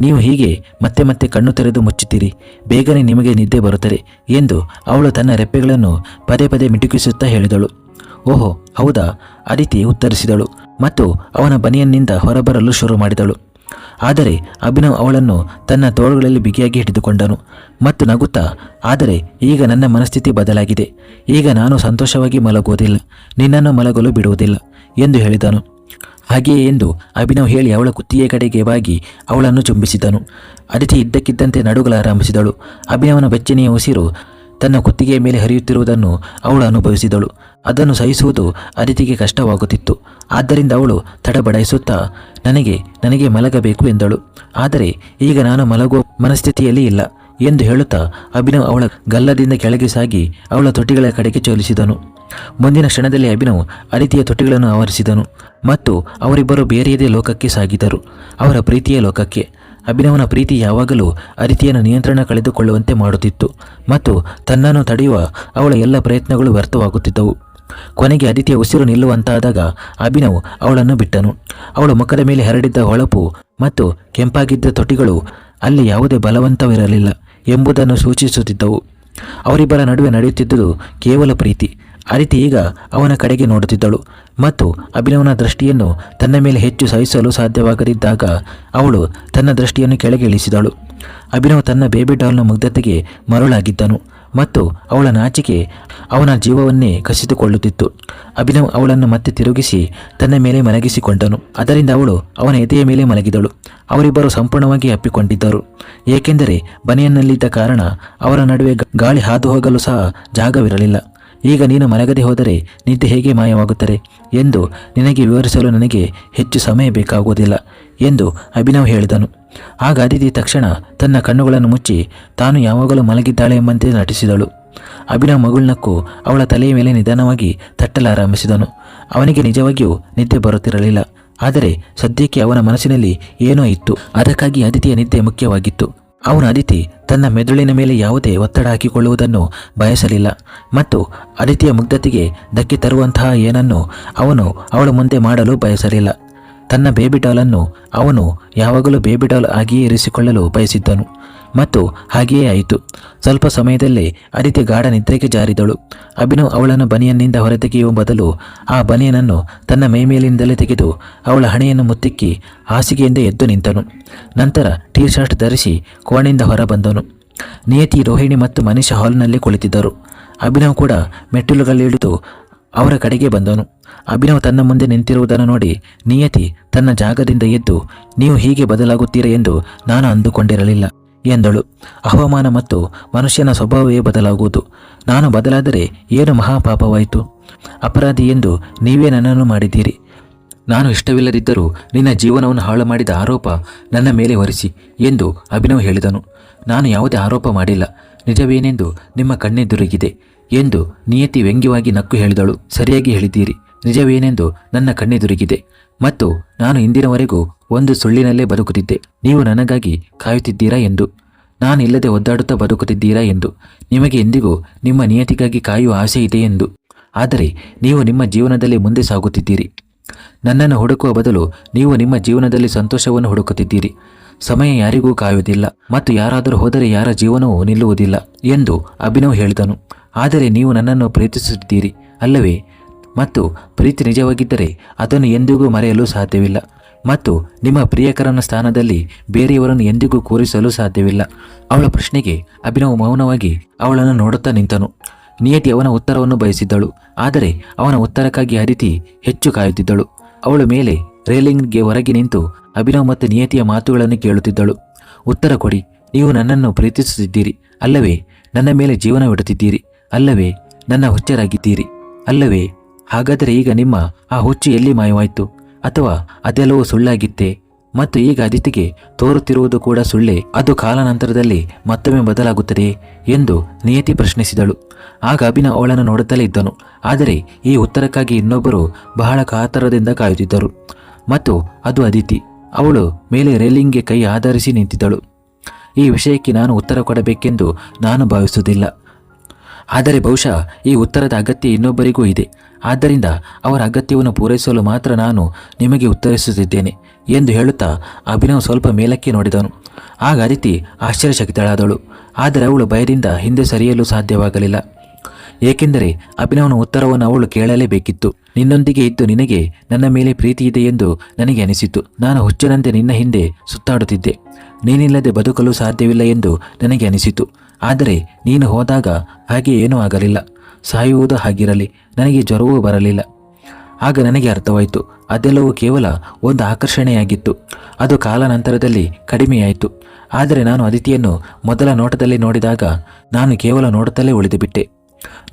ನೀವು ಹೀಗೆ ಮತ್ತೆ ಮತ್ತೆ ಕಣ್ಣು ತೆರೆದು ಮುಚ್ಚುತ್ತೀರಿ. ಬೇಗನೆ ನಿಮಗೆ ನಿದ್ದೆ ಬರುತ್ತದೆ ಎಂದು ಅವಳು ತನ್ನ ರೆಪ್ಪೆಗಳನ್ನು ಪದೇ ಪದೇ ಮಿಟುಕಿಸುತ್ತಾ ಹೇಳಿದಳು. ಓಹೋ, ಹೌದಾ? ಅದಿತಿ ಉತ್ತರಿಸಿದಳು ಮತ್ತು ಅವನ ಬನಿಯನ್ನಿಂದ ಹೊರಬರಲು ಶುರು ಮಾಡಿದಳು. ಆದರೆ ಅಭಿನವ್ ಅವಳನ್ನು ತನ್ನ ತೋಳುಗಳಲ್ಲಿ ಬಿಗಿಯಾಗಿ ಹಿಡಿದುಕೊಂಡನು ಮತ್ತು ನಗುತ್ತಾ, ಆದರೆ ಈಗ ನನ್ನ ಮನಸ್ಥಿತಿ ಬದಲಾಗಿದೆ. ಈಗ ನಾನು ಸಂತೋಷವಾಗಿ ಮಲಗುವುದಿಲ್ಲ. ನಿನ್ನನ್ನು ಮಲಗಲು ಬಿಡುವುದಿಲ್ಲ, ಎಂದು ಹೇಳಿದನು. ಹಾಗೆಯೇ ಎಂದು ಅಭಿನವ್ ಹೇಳಿ ಅವಳ ಕುತ್ತಿಗೆ ಕಡೆಗೆ ಬಾಗಿ ಅವಳನ್ನು ಚುಂಬಿಸಿದನು. ಅದಿತಿ ಇದ್ದಕ್ಕಿದ್ದಂತೆ ನಡುಗಲಾರಂಭಿಸಿದಳು ಅಭಿನವನ ಬೆಚ್ಚನೆಯ ಉಸಿರು ತನ್ನ ಕುತ್ತಿಗೆಯ ಮೇಲೆ ಹರಿಯುತ್ತಿರುವುದನ್ನು ಅವಳು ಅನುಭವಿಸಿದಳು. ಅದನ್ನು ಸಹಿಸುವುದು ಅದಿತಿಗೆ ಕಷ್ಟವಾಗುತ್ತಿತ್ತು. ಆದ್ದರಿಂದ ಅವಳು ತಡಬಡಾಯಿಸುತ್ತಾ, ನನಗೆ ನನಗೆ ಮಲಗಬೇಕು ಎಂದಳು. ಆದರೆ ಈಗ ನಾನು ಮಲಗುವ ಮನಸ್ಥಿತಿಯಲ್ಲಿ ಇಲ್ಲ ಎಂದು ಹೇಳುತ್ತಾ, ಅಭಿನವ್ ಅವಳ ಗಲ್ಲದಿಂದ ಕೆಳಗೆ ಸಾಗಿ ಅವಳ ತೊಟ್ಟಿಗಳ ಕಡೆಗೆ ಚೋಲಿಸಿದನು. ಮುಂದಿನ ಕ್ಷಣದಲ್ಲಿ ಅಭಿನವ್ ಅದಿತಿಯ ತೊಟ್ಟಿಗಳನ್ನು ಆವರಿಸಿದನು ಮತ್ತು ಅವರಿಬ್ಬರು ಬೇರೆಯದೇ ಲೋಕಕ್ಕೆ ಸಾಗಿದರು, ಅವರ ಪ್ರೀತಿಯ ಲೋಕಕ್ಕೆ. ಅಭಿನವನ ಪ್ರೀತಿ ಯಾವಾಗಲೂ ಅದಿತಿಯನ್ನು ನಿಯಂತ್ರಣ ಕಳೆದುಕೊಳ್ಳುವಂತೆ ಮಾಡುತ್ತಿತ್ತು ಮತ್ತು ತನ್ನನ್ನು ತಡೆಯುವ ಅವಳ ಎಲ್ಲ ಪ್ರಯತ್ನಗಳು ವ್ಯರ್ಥವಾಗುತ್ತಿದ್ದವು. ಕೊನೆಗೆ ಅದಿತಿಯ ಉಸಿರು ನಿಲ್ಲುವಂತಾದಾಗ ಅಭಿನವ್ ಅವಳನ್ನು ಬಿಟ್ಟನು. ಅವಳು ಮುಖದ ಮೇಲೆ ಹರಡಿದ್ದ ಹೊಳಪು ಮತ್ತು ಕೆಂಪಾಗಿದ್ದ ತೊಟಿಗಳು ಅಲ್ಲಿ ಯಾವುದೇ ಬಲವಂತವಿರಲಿಲ್ಲ ಎಂಬುದನ್ನು ಸೂಚಿಸುತ್ತಿದ್ದವು. ಅವರಿಬ್ಬರ ನಡುವೆ ನಡೆಯುತ್ತಿದ್ದುದು ಕೇವಲ ಪ್ರೀತಿ. ಅದಿತಿ ಈಗ ಅವನ ಕಡೆಗೆ ನೋಡುತ್ತಿದ್ದಳು ಮತ್ತು ಅಭಿನವನ ದೃಷ್ಟಿಯನ್ನು ತನ್ನ ಮೇಲೆ ಹೆಚ್ಚು ಸಹಿಸಲು ಸಾಧ್ಯವಾಗದಿದ್ದಾಗ ಅವಳು ತನ್ನ ದೃಷ್ಟಿಯನ್ನು ಕೆಳಗೆ ಇಳಿಸಿದಳು. ಅಭಿನವ್ ತನ್ನ ಬೇಬಿ ಡಾಲ್ನ ಮುಗ್ಧತೆಗೆ ಮರುಳಾಗಿದ್ದನು. ಮತ್ತು ಅವಳ ನಾಚಿಕೆ ಅವನ ಜೀವವನ್ನೇ ಕಸಿದುಕೊಳ್ಳುತ್ತಿತ್ತು. ಅಭಿನವ್ ಅವಳನ್ನು ಮತ್ತೆ ತಿರುಗಿಸಿ ತನ್ನ ಮೇಲೆ ಮಲಗಿಸಿಕೊಂಡನು. ಅದರಿಂದ ಅವಳು ಅವನ ಎದೆಯ ಮೇಲೆ ಮಲಗಿದಳು. ಅವರಿಬ್ಬರು ಸಂಪೂರ್ಣವಾಗಿ ಅಪ್ಪಿಕೊಂಡಿದ್ದರು. ಏಕೆಂದರೆ ಬನೆಯನ್ನಲ್ಲಿದ್ದ ಕಾರಣ ಅವರ ನಡುವೆ ಗಾಳಿ ಹಾದು ಹೋಗಲು ಸಹ ಜಾಗವಿರಲಿಲ್ಲ. ಈಗ ನೀನು ಮಲಗದೆ ಹೋದರೆ ನಿದ್ದೆ ಹೇಗೆ ಮಾಯವಾಗುತ್ತದೆ ಎಂದು ನಿನಗೆ ವಿವರಿಸಲು ನನಗೆ ಹೆಚ್ಚು ಸಮಯ ಬೇಕಾಗುವುದಿಲ್ಲ ಎಂದು ಅಭಿನವ್ ಹೇಳಿದನು. ಆಗ ಅದಿತಿ ತಕ್ಷಣ ತನ್ನ ಕಣ್ಣುಗಳನ್ನು ಮುಚ್ಚಿ ತಾನು ಯಾವಾಗಲೂ ಮಲಗಿದ್ದಾಳೆ ಎಂಬಂತೆ ನಟಿಸಿದಳು. ಅಭಿನವ್ ಮಗುಳ್ನಕ್ಕೂ ಅವಳ ತಲೆಯ ಮೇಲೆ ನಿಧಾನವಾಗಿ ತಟ್ಟಲಾರಂಭಿಸಿದನು ಅವನಿಗೆ ನಿಜವಾಗಿಯೂ ನಿದ್ದೆ ಬರುತ್ತಿರಲಿಲ್ಲ, ಆದರೆ ಸದ್ಯಕ್ಕೆ ಅವನ ಮನಸ್ಸಿನಲ್ಲಿ ಏನೋ ಇತ್ತು. ಅದಕ್ಕಾಗಿ ಅದಿತಿಯ ನಿದ್ದೆ ಮುಖ್ಯವಾಗಿತ್ತು. ಅವನು ಅದಿತಿ ತನ್ನ ಮೆದುಳಿನ ಮೇಲೆ ಯಾವುದೇ ಒತ್ತಡ ಹಾಕಿಕೊಳ್ಳುವುದನ್ನು ಬಯಸಲಿಲ್ಲ. ಮತ್ತು ಅದಿತಿಯ ಮುಗ್ಧತೆಗೆ ಧಕ್ಕೆ ತರುವಂತಹ ಏನನ್ನು ಅವನು ಅವಳ ಮುಂದೆ ಮಾಡಲು ಬಯಸಲಿಲ್ಲ. ತನ್ನ ಬೇಬಿ ಡಾಲನ್ನು ಅವನು ಯಾವಾಗಲೂ ಬೇಬಿ ಡಾಲ್ ಆಗಿಯೇ ಇರಿಸಿಕೊಳ್ಳಲು ಬಯಸಿದ್ದನು. ಮತ್ತು ಹಾಗೆಯೇ ಆಯಿತು. ಸ್ವಲ್ಪ ಸಮಯದಲ್ಲೇ ಅದಿತಿ ಗಾಢ ನಿದ್ರೆಗೆ ಜಾರಿದಳು. ಅಭಿನವ್ ಅವಳನ್ನು ಬನಿಯನ್ನಿಂದ ಹೊರತೆಗೆಯುವ ಬದಲು ಆ ಬನಿಯನನ್ನು ತನ್ನ ಮೇಮೇಲಿನಿಂದಲೇ ತೆಗೆದು ಅವಳ ಹಣೆಯನ್ನು ಮುತ್ತಿಕ್ಕಿ ಹಾಸಿಗೆಯಿಂದ ಎದ್ದು ನಿಂತನು. ನಂತರ ಟೀ ಶರ್ಟ್ ಧರಿಸಿ ಕೋಣೆಯಿಂದ ಹೊರಬಂದನು. ನಿಯತಿ, ರೋಹಿಣಿ ಮತ್ತು ಮನೀಷ ಹಾಲ್ನಲ್ಲಿ ಕುಳಿತಿದ್ದರು. ಅಭಿನವ್ ಕೂಡ ಮೆಟ್ಟಿಲುಗಳಿಳಿದು ಅವರ ಕಡೆಗೆ ಬಂದನು. ಅಭಿನವ್ ತನ್ನ ಮುಂದೆ ನಿಂತಿರುವುದನ್ನು ನೋಡಿ ನಿಯತಿ ತನ್ನ ಜಾಗದಿಂದ ಎದ್ದು, ನೀವು ಹೀಗೆ ಬದಲಾಗುತ್ತೀರಾ ಎಂದು ನಾನು ಅಂದುಕೊಂಡಿರಲಿಲ್ಲ. ಎಂದಳು. ಹವಾಮಾನ ಮತ್ತು ಮನುಷ್ಯನ ಸ್ವಭಾವವೇ ಬದಲಾಗುವುದು. ನಾನು ಬದಲಾದರೆ ಏನು ಮಹಾಪಾಪವಾಯಿತು? ಅಪರಾಧಿ ಎಂದು ನೀವೇ ನನ್ನನ್ನು ಮಾಡಿದ್ದೀರಿ. ನಾನು ಇಷ್ಟವಿಲ್ಲದಿದ್ದರೂ ನಿನ್ನ ಜೀವನವನ್ನು ಹಾಳು ಮಾಡಿದ ಆರೋಪ ನನ್ನ ಮೇಲೆ ಹೊರಿಸಿ ಎಂದು ಅಭಿನವ್ ಹೇಳಿದನು. ನಾನು ಯಾವುದೇ ಆರೋಪ ಮಾಡಿಲ್ಲ. ನಿಜವೇನೆಂದು ನಿಮ್ಮ ಕಣ್ಣೆದುರಿಗಿದೆ ಎಂದು ನಿಯತಿ ವ್ಯಂಗ್ಯವಾಗಿ ನಕ್ಕು ಹೇಳಿದಳು. ಸರಿಯಾಗಿ ಹೇಳಿದ್ದೀರಿ. ನಿಜವೇನೆಂದು ನನ್ನ ಕಣ್ಣೆದುರಿಗಿದೆ. ಮತ್ತು ನಾನು ಇಂದಿನವರೆಗೂ ಒಂದು ಸುಳ್ಳಿನಲ್ಲೇ ಬದುಕುತ್ತಿದ್ದೆ. ನೀವು ನನಗಾಗಿ ಕಾಯುತ್ತಿದ್ದೀರಾ ಎಂದು. ನಾನು ಇಲ್ಲದೆ ಒದ್ದಾಡುತ್ತಾ ಬದುಕುತ್ತಿದ್ದೀರಾ ಎಂದು. ನಿಮಗೆ ಎಂದಿಗೂ ನಿಮ್ಮ ನಿಯತಿಗಾಗಿ ಕಾಯುವ ಆಸೆ ಇದೆ ಎಂದು. ಆದರೆ ನೀವು ನಿಮ್ಮ ಜೀವನದಲ್ಲಿ ಮುಂದೆ ಸಾಗುತ್ತಿದ್ದೀರಿ. ನನ್ನನ್ನು ಹುಡುಕುವ ಬದಲು ನೀವು ನಿಮ್ಮ ಜೀವನದಲ್ಲಿ ಸಂತೋಷವನ್ನು ಹುಡುಕುತ್ತಿದ್ದೀರಿ. ಸಮಯ ಯಾರಿಗೂ ಕಾಯುವುದಿಲ್ಲ ಮತ್ತು ಯಾರಾದರೂ ಹೋದರೆ ಯಾರ ಜೀವನವೂ ನಿಲ್ಲುವುದಿಲ್ಲ ಎಂದು ಅಭಿನವ್ ಹೇಳಿದನು. ಆದರೆ ನೀವು ನನ್ನನ್ನು ಪ್ರೀತಿಸುತ್ತಿದ್ದೀರಿ, ಅಲ್ಲವೇ? ಮತ್ತು ಪ್ರೀತಿ ನಿಜವಾಗಿದ್ದರೆ ಅದನ್ನು ಎಂದಿಗೂ ಮರೆಯಲು ಸಾಧ್ಯವಿಲ್ಲ. ಮತ್ತು ನಿಮ್ಮ ಪ್ರಿಯಕರನ ಸ್ಥಾನದಲ್ಲಿ ಬೇರೆಯವರನ್ನು ಎಂದಿಗೂ ಕೂರಿಸಲು ಸಾಧ್ಯವಿಲ್ಲ. ಅವಳ ಪ್ರಶ್ನೆಗೆ ಅಭಿನವ್ ಮೌನವಾಗಿ ಅವಳನ್ನು ನೋಡುತ್ತಾ ನಿಂತನು. ನಿಯತಿ ಅವನ ಉತ್ತರವನ್ನು ಬಯಸಿದ್ದಳು. ಆದರೆ ಅವನ ಉತ್ತರಕ್ಕಾಗಿ ಅದಿತಿ ಹೆಚ್ಚು ಕಾಯುತ್ತಿದ್ದಳು. ಅವಳ ಮೇಲೆ ರೇಲಿಂಗ್ಗೆ ಹೊರಗೆ ನಿಂತು ಅಭಿನವ್ ಮತ್ತು ನಿಯತಿಯ ಮಾತುಗಳನ್ನು ಕೇಳುತ್ತಿದ್ದಳು. ಉತ್ತರ ಕೊಡಿ, ನೀವು ನನ್ನನ್ನು ಪ್ರೀತಿಸುತ್ತಿದ್ದೀರಿ. ಅಲ್ಲವೇ, ನನ್ನ ಮೇಲೆ ಜೀವನವಿಡುತ್ತಿದ್ದೀರಿ ಅಲ್ಲವೇ, ನನ್ನ ಹುಚ್ಚರಾಗಿದ್ದೀರಿ. ಅಲ್ಲವೇ ಹಾಗಾದರೆ ಈಗ ನಿಮ್ಮ ಆ ಹುಚ್ಚು ಎಲ್ಲಿ ಮಾಯವಾಯಿತು? ಅಥವಾ ಅದೆಲ್ಲವೂ ಸುಳ್ಳಾಗಿತ್ತೆ? ಮತ್ತು ಈಗ ಅದಿತಿಗೆ ತೋರುತ್ತಿರುವುದು ಕೂಡ ಸುಳ್ಳೆ? ಅದು ಕಾಲಾನಂತರದಲ್ಲಿ ಮತ್ತೊಮ್ಮೆ ಬದಲಾಗುತ್ತದೆ ಎಂದು ನಿಯತಿ ಪ್ರಶ್ನಿಸಿದಳು. ಆಗ ಅಭಿನ ಅವಳನ್ನು ನೋಡುತ್ತಲೇ ಇದ್ದನು. ಆದರೆ ಈ ಉತ್ತರಕ್ಕಾಗಿ ಇನ್ನೊಬ್ಬರು ಬಹಳ ಕಾತರದಿಂದ ಕಾಯುತ್ತಿದ್ದರು. ಮತ್ತು ಅದು ಅದಿತಿ ಅವಳು ಮೇಲೆ ರೇಲಿಂಗ್ಗೆ ಕೈ ಆಧರಿಸಿ ನಿಂತಿದ್ದಳು. ಈ ವಿಷಯಕ್ಕೆ ನಾನು ಉತ್ತರ ಕೊಡಬೇಕೆಂದು ನಾನು ಭಾವಿಸುವುದಿಲ್ಲ. ಆದರೆ ಬಹುಶಃ ಈ ಉತ್ತರದ ಅಗತ್ಯ ಇನ್ನೊಬ್ಬರಿಗೂ ಇದೆ. ಆದ್ದರಿಂದ ಅವರ ಅಗತ್ಯವನ್ನು ಪೂರೈಸಲು ಮಾತ್ರ ನಾನು ನಿಮಗೆ ಉತ್ತರಿಸುತ್ತಿದ್ದೇನೆ ಎಂದು ಹೇಳುತ್ತಾ ಅಭಿನವ್ ಸ್ವಲ್ಪ ಮೇಲಕ್ಕೆ ನೋಡಿದನು. ಆಗ ಅದಿತಿ ಆಶ್ಚರ್ಯಶಕ್ತಳಾದಳು ಆದರೆ ಅವಳು ಭಯದಿಂದ ಹಿಂದೆ ಸರಿಯಲು ಸಾಧ್ಯವಾಗಲಿಲ್ಲ. ಏಕೆಂದರೆ ಅಭಿನವನ ಉತ್ತರವನ್ನು ಅವಳು ಕೇಳಲೇಬೇಕಿತ್ತು. ನಿನ್ನೊಂದಿಗೆ ಇದ್ದು ನಿನಗೆ ನನ್ನ ಮೇಲೆ ಪ್ರೀತಿ ಇದೆ ಎಂದು ನನಗೆ ಅನಿಸಿತು ನಾನು ಹುಚ್ಚನಂತೆ ನಿನ್ನ ಹಿಂದೆ ಸುತ್ತಾಡುತ್ತಿದ್ದೆ. ನೀನಿಲ್ಲದೆ ಬದುಕಲು ಸಾಧ್ಯವಿಲ್ಲ ಎಂದು ನನಗೆ ಅನಿಸಿತು. ಆದರೆ ನೀನು ಹೋದಾಗ ಹಾಗೆ ಏನೂ ಆಗಲಿಲ್ಲ. ಸಾಯುವುದು ಹಾಗಿರಲಿ, ನನಗೆ ಜ್ವರವೂ ಬರಲಿಲ್ಲ. ಆಗ ನನಗೆ ಅರ್ಥವಾಯಿತು, ಅದೆಲ್ಲವೂ ಕೇವಲ ಒಂದು ಆಕರ್ಷಣೆಯಾಗಿತ್ತು. ಅದು ಕಾಲಾನಂತರದಲ್ಲಿ ಕಡಿಮೆಯಾಯಿತು. ಆದರೆ ನಾನು ಅದಿತಿಯನ್ನು ಮೊದಲ ನೋಟದಲ್ಲಿ ನೋಡಿದಾಗ ನಾನು ಕೇವಲ ನೋಡುತ್ತಲೇ ಉಳಿದುಬಿಟ್ಟೆ.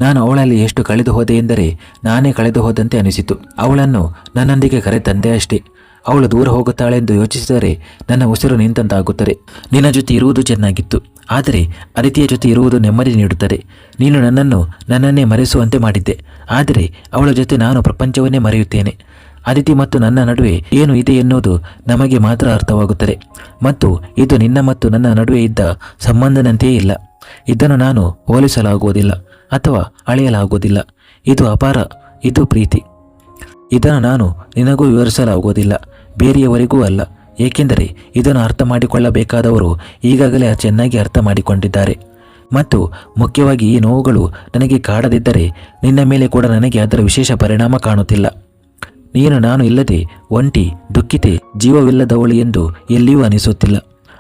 ನಾನು ಅವಳಲ್ಲಿ ಎಷ್ಟು ಕಳೆದು ಹೋದೆ ಎಂದರೆ ನಾನೇ ಕಳೆದು ಹೋದಂತೆ ಅನಿಸಿತು. ಅವಳನ್ನು ನನ್ನೊಂದಿಗೆ ಕರೆತಂದೆ ಅಷ್ಟೇ. ಅವಳು ದೂರ ಹೋಗುತ್ತಾಳೆಂದು ಯೋಚಿಸಿದರೆ ನನ್ನ ಉಸಿರು ನಿಂತಂತಾಗುತ್ತದೆ. ನಿನ್ನ ಜೊತೆ ಇರುವುದು ಚೆನ್ನಾಗಿತ್ತು. ಆದರೆ ಅದಿತಿಯ ಜೊತೆ ಇರುವುದು ನೆಮ್ಮದಿ ನೀಡುತ್ತದೆ. ನೀನು ನನ್ನನ್ನು ನನ್ನನ್ನೇ ಮರೆಸುವಂತೆ ಮಾಡಿದ್ದೆ. ಆದರೆ ಅವಳ ಜೊತೆ ನಾನು ಪ್ರಪಂಚವನ್ನೇ ಮರೆಯುತ್ತೇನೆ. ಅದಿತಿ ಮತ್ತು ನನ್ನ ನಡುವೆ ಏನು ಇದೆ ಎನ್ನುವುದು ನಮಗೆ ಮಾತ್ರ ಅರ್ಥವಾಗುತ್ತದೆ. ಮತ್ತು ಇದು ನಿನ್ನ ಮತ್ತು ನನ್ನ ನಡುವೆ ಇದ್ದ ಸಂಬಂಧನಂತೆಯೇ ಇಲ್ಲ. ಇದನ್ನು ನಾನು ಹೋಲಿಸಲಾಗುವುದಿಲ್ಲ ಅಥವಾ ಅಳೆಯಲಾಗುವುದಿಲ್ಲ. ಇದು ಅಪಾರ, ಇದು ಪ್ರೀತಿ. ಇದನ್ನು ನಾನು ನಿನಗೂ ವಿವರಿಸಲಾಗುವುದಿಲ್ಲ. ಬೇರೆಯವರಿಗೂ ಅಲ್ಲ. ಏಕೆಂದರೆ ಇದನ್ನು ಅರ್ಥ ಮಾಡಿಕೊಳ್ಳಬೇಕಾದವರು ಈಗಾಗಲೇ ಚೆನ್ನಾಗಿ ಅರ್ಥ ಮಾಡಿಕೊಂಡಿದ್ದಾರೆ ಮತ್ತು ಮುಖ್ಯವಾಗಿ ಈ ನೋವುಗಳು ನನಗೆ ಕಾಡದಿದ್ದರೆ ನಿನ್ನ ಮೇಲೆ ಕೂಡ ನನಗೆ ಅದರ ವಿಶೇಷ ಪರಿಣಾಮ ಕಾಣುತ್ತಿಲ್ಲ. ನೀನು ನಾನು ಇಲ್ಲದೆ ಒಂಟಿ, ದುಃಖಿತೆ, ಜೀವವಿಲ್ಲದವಳು ಎಂದು ಎಲ್ಲಿಯೂ ಅನಿಸುತ್ತಿಲ್ಲ.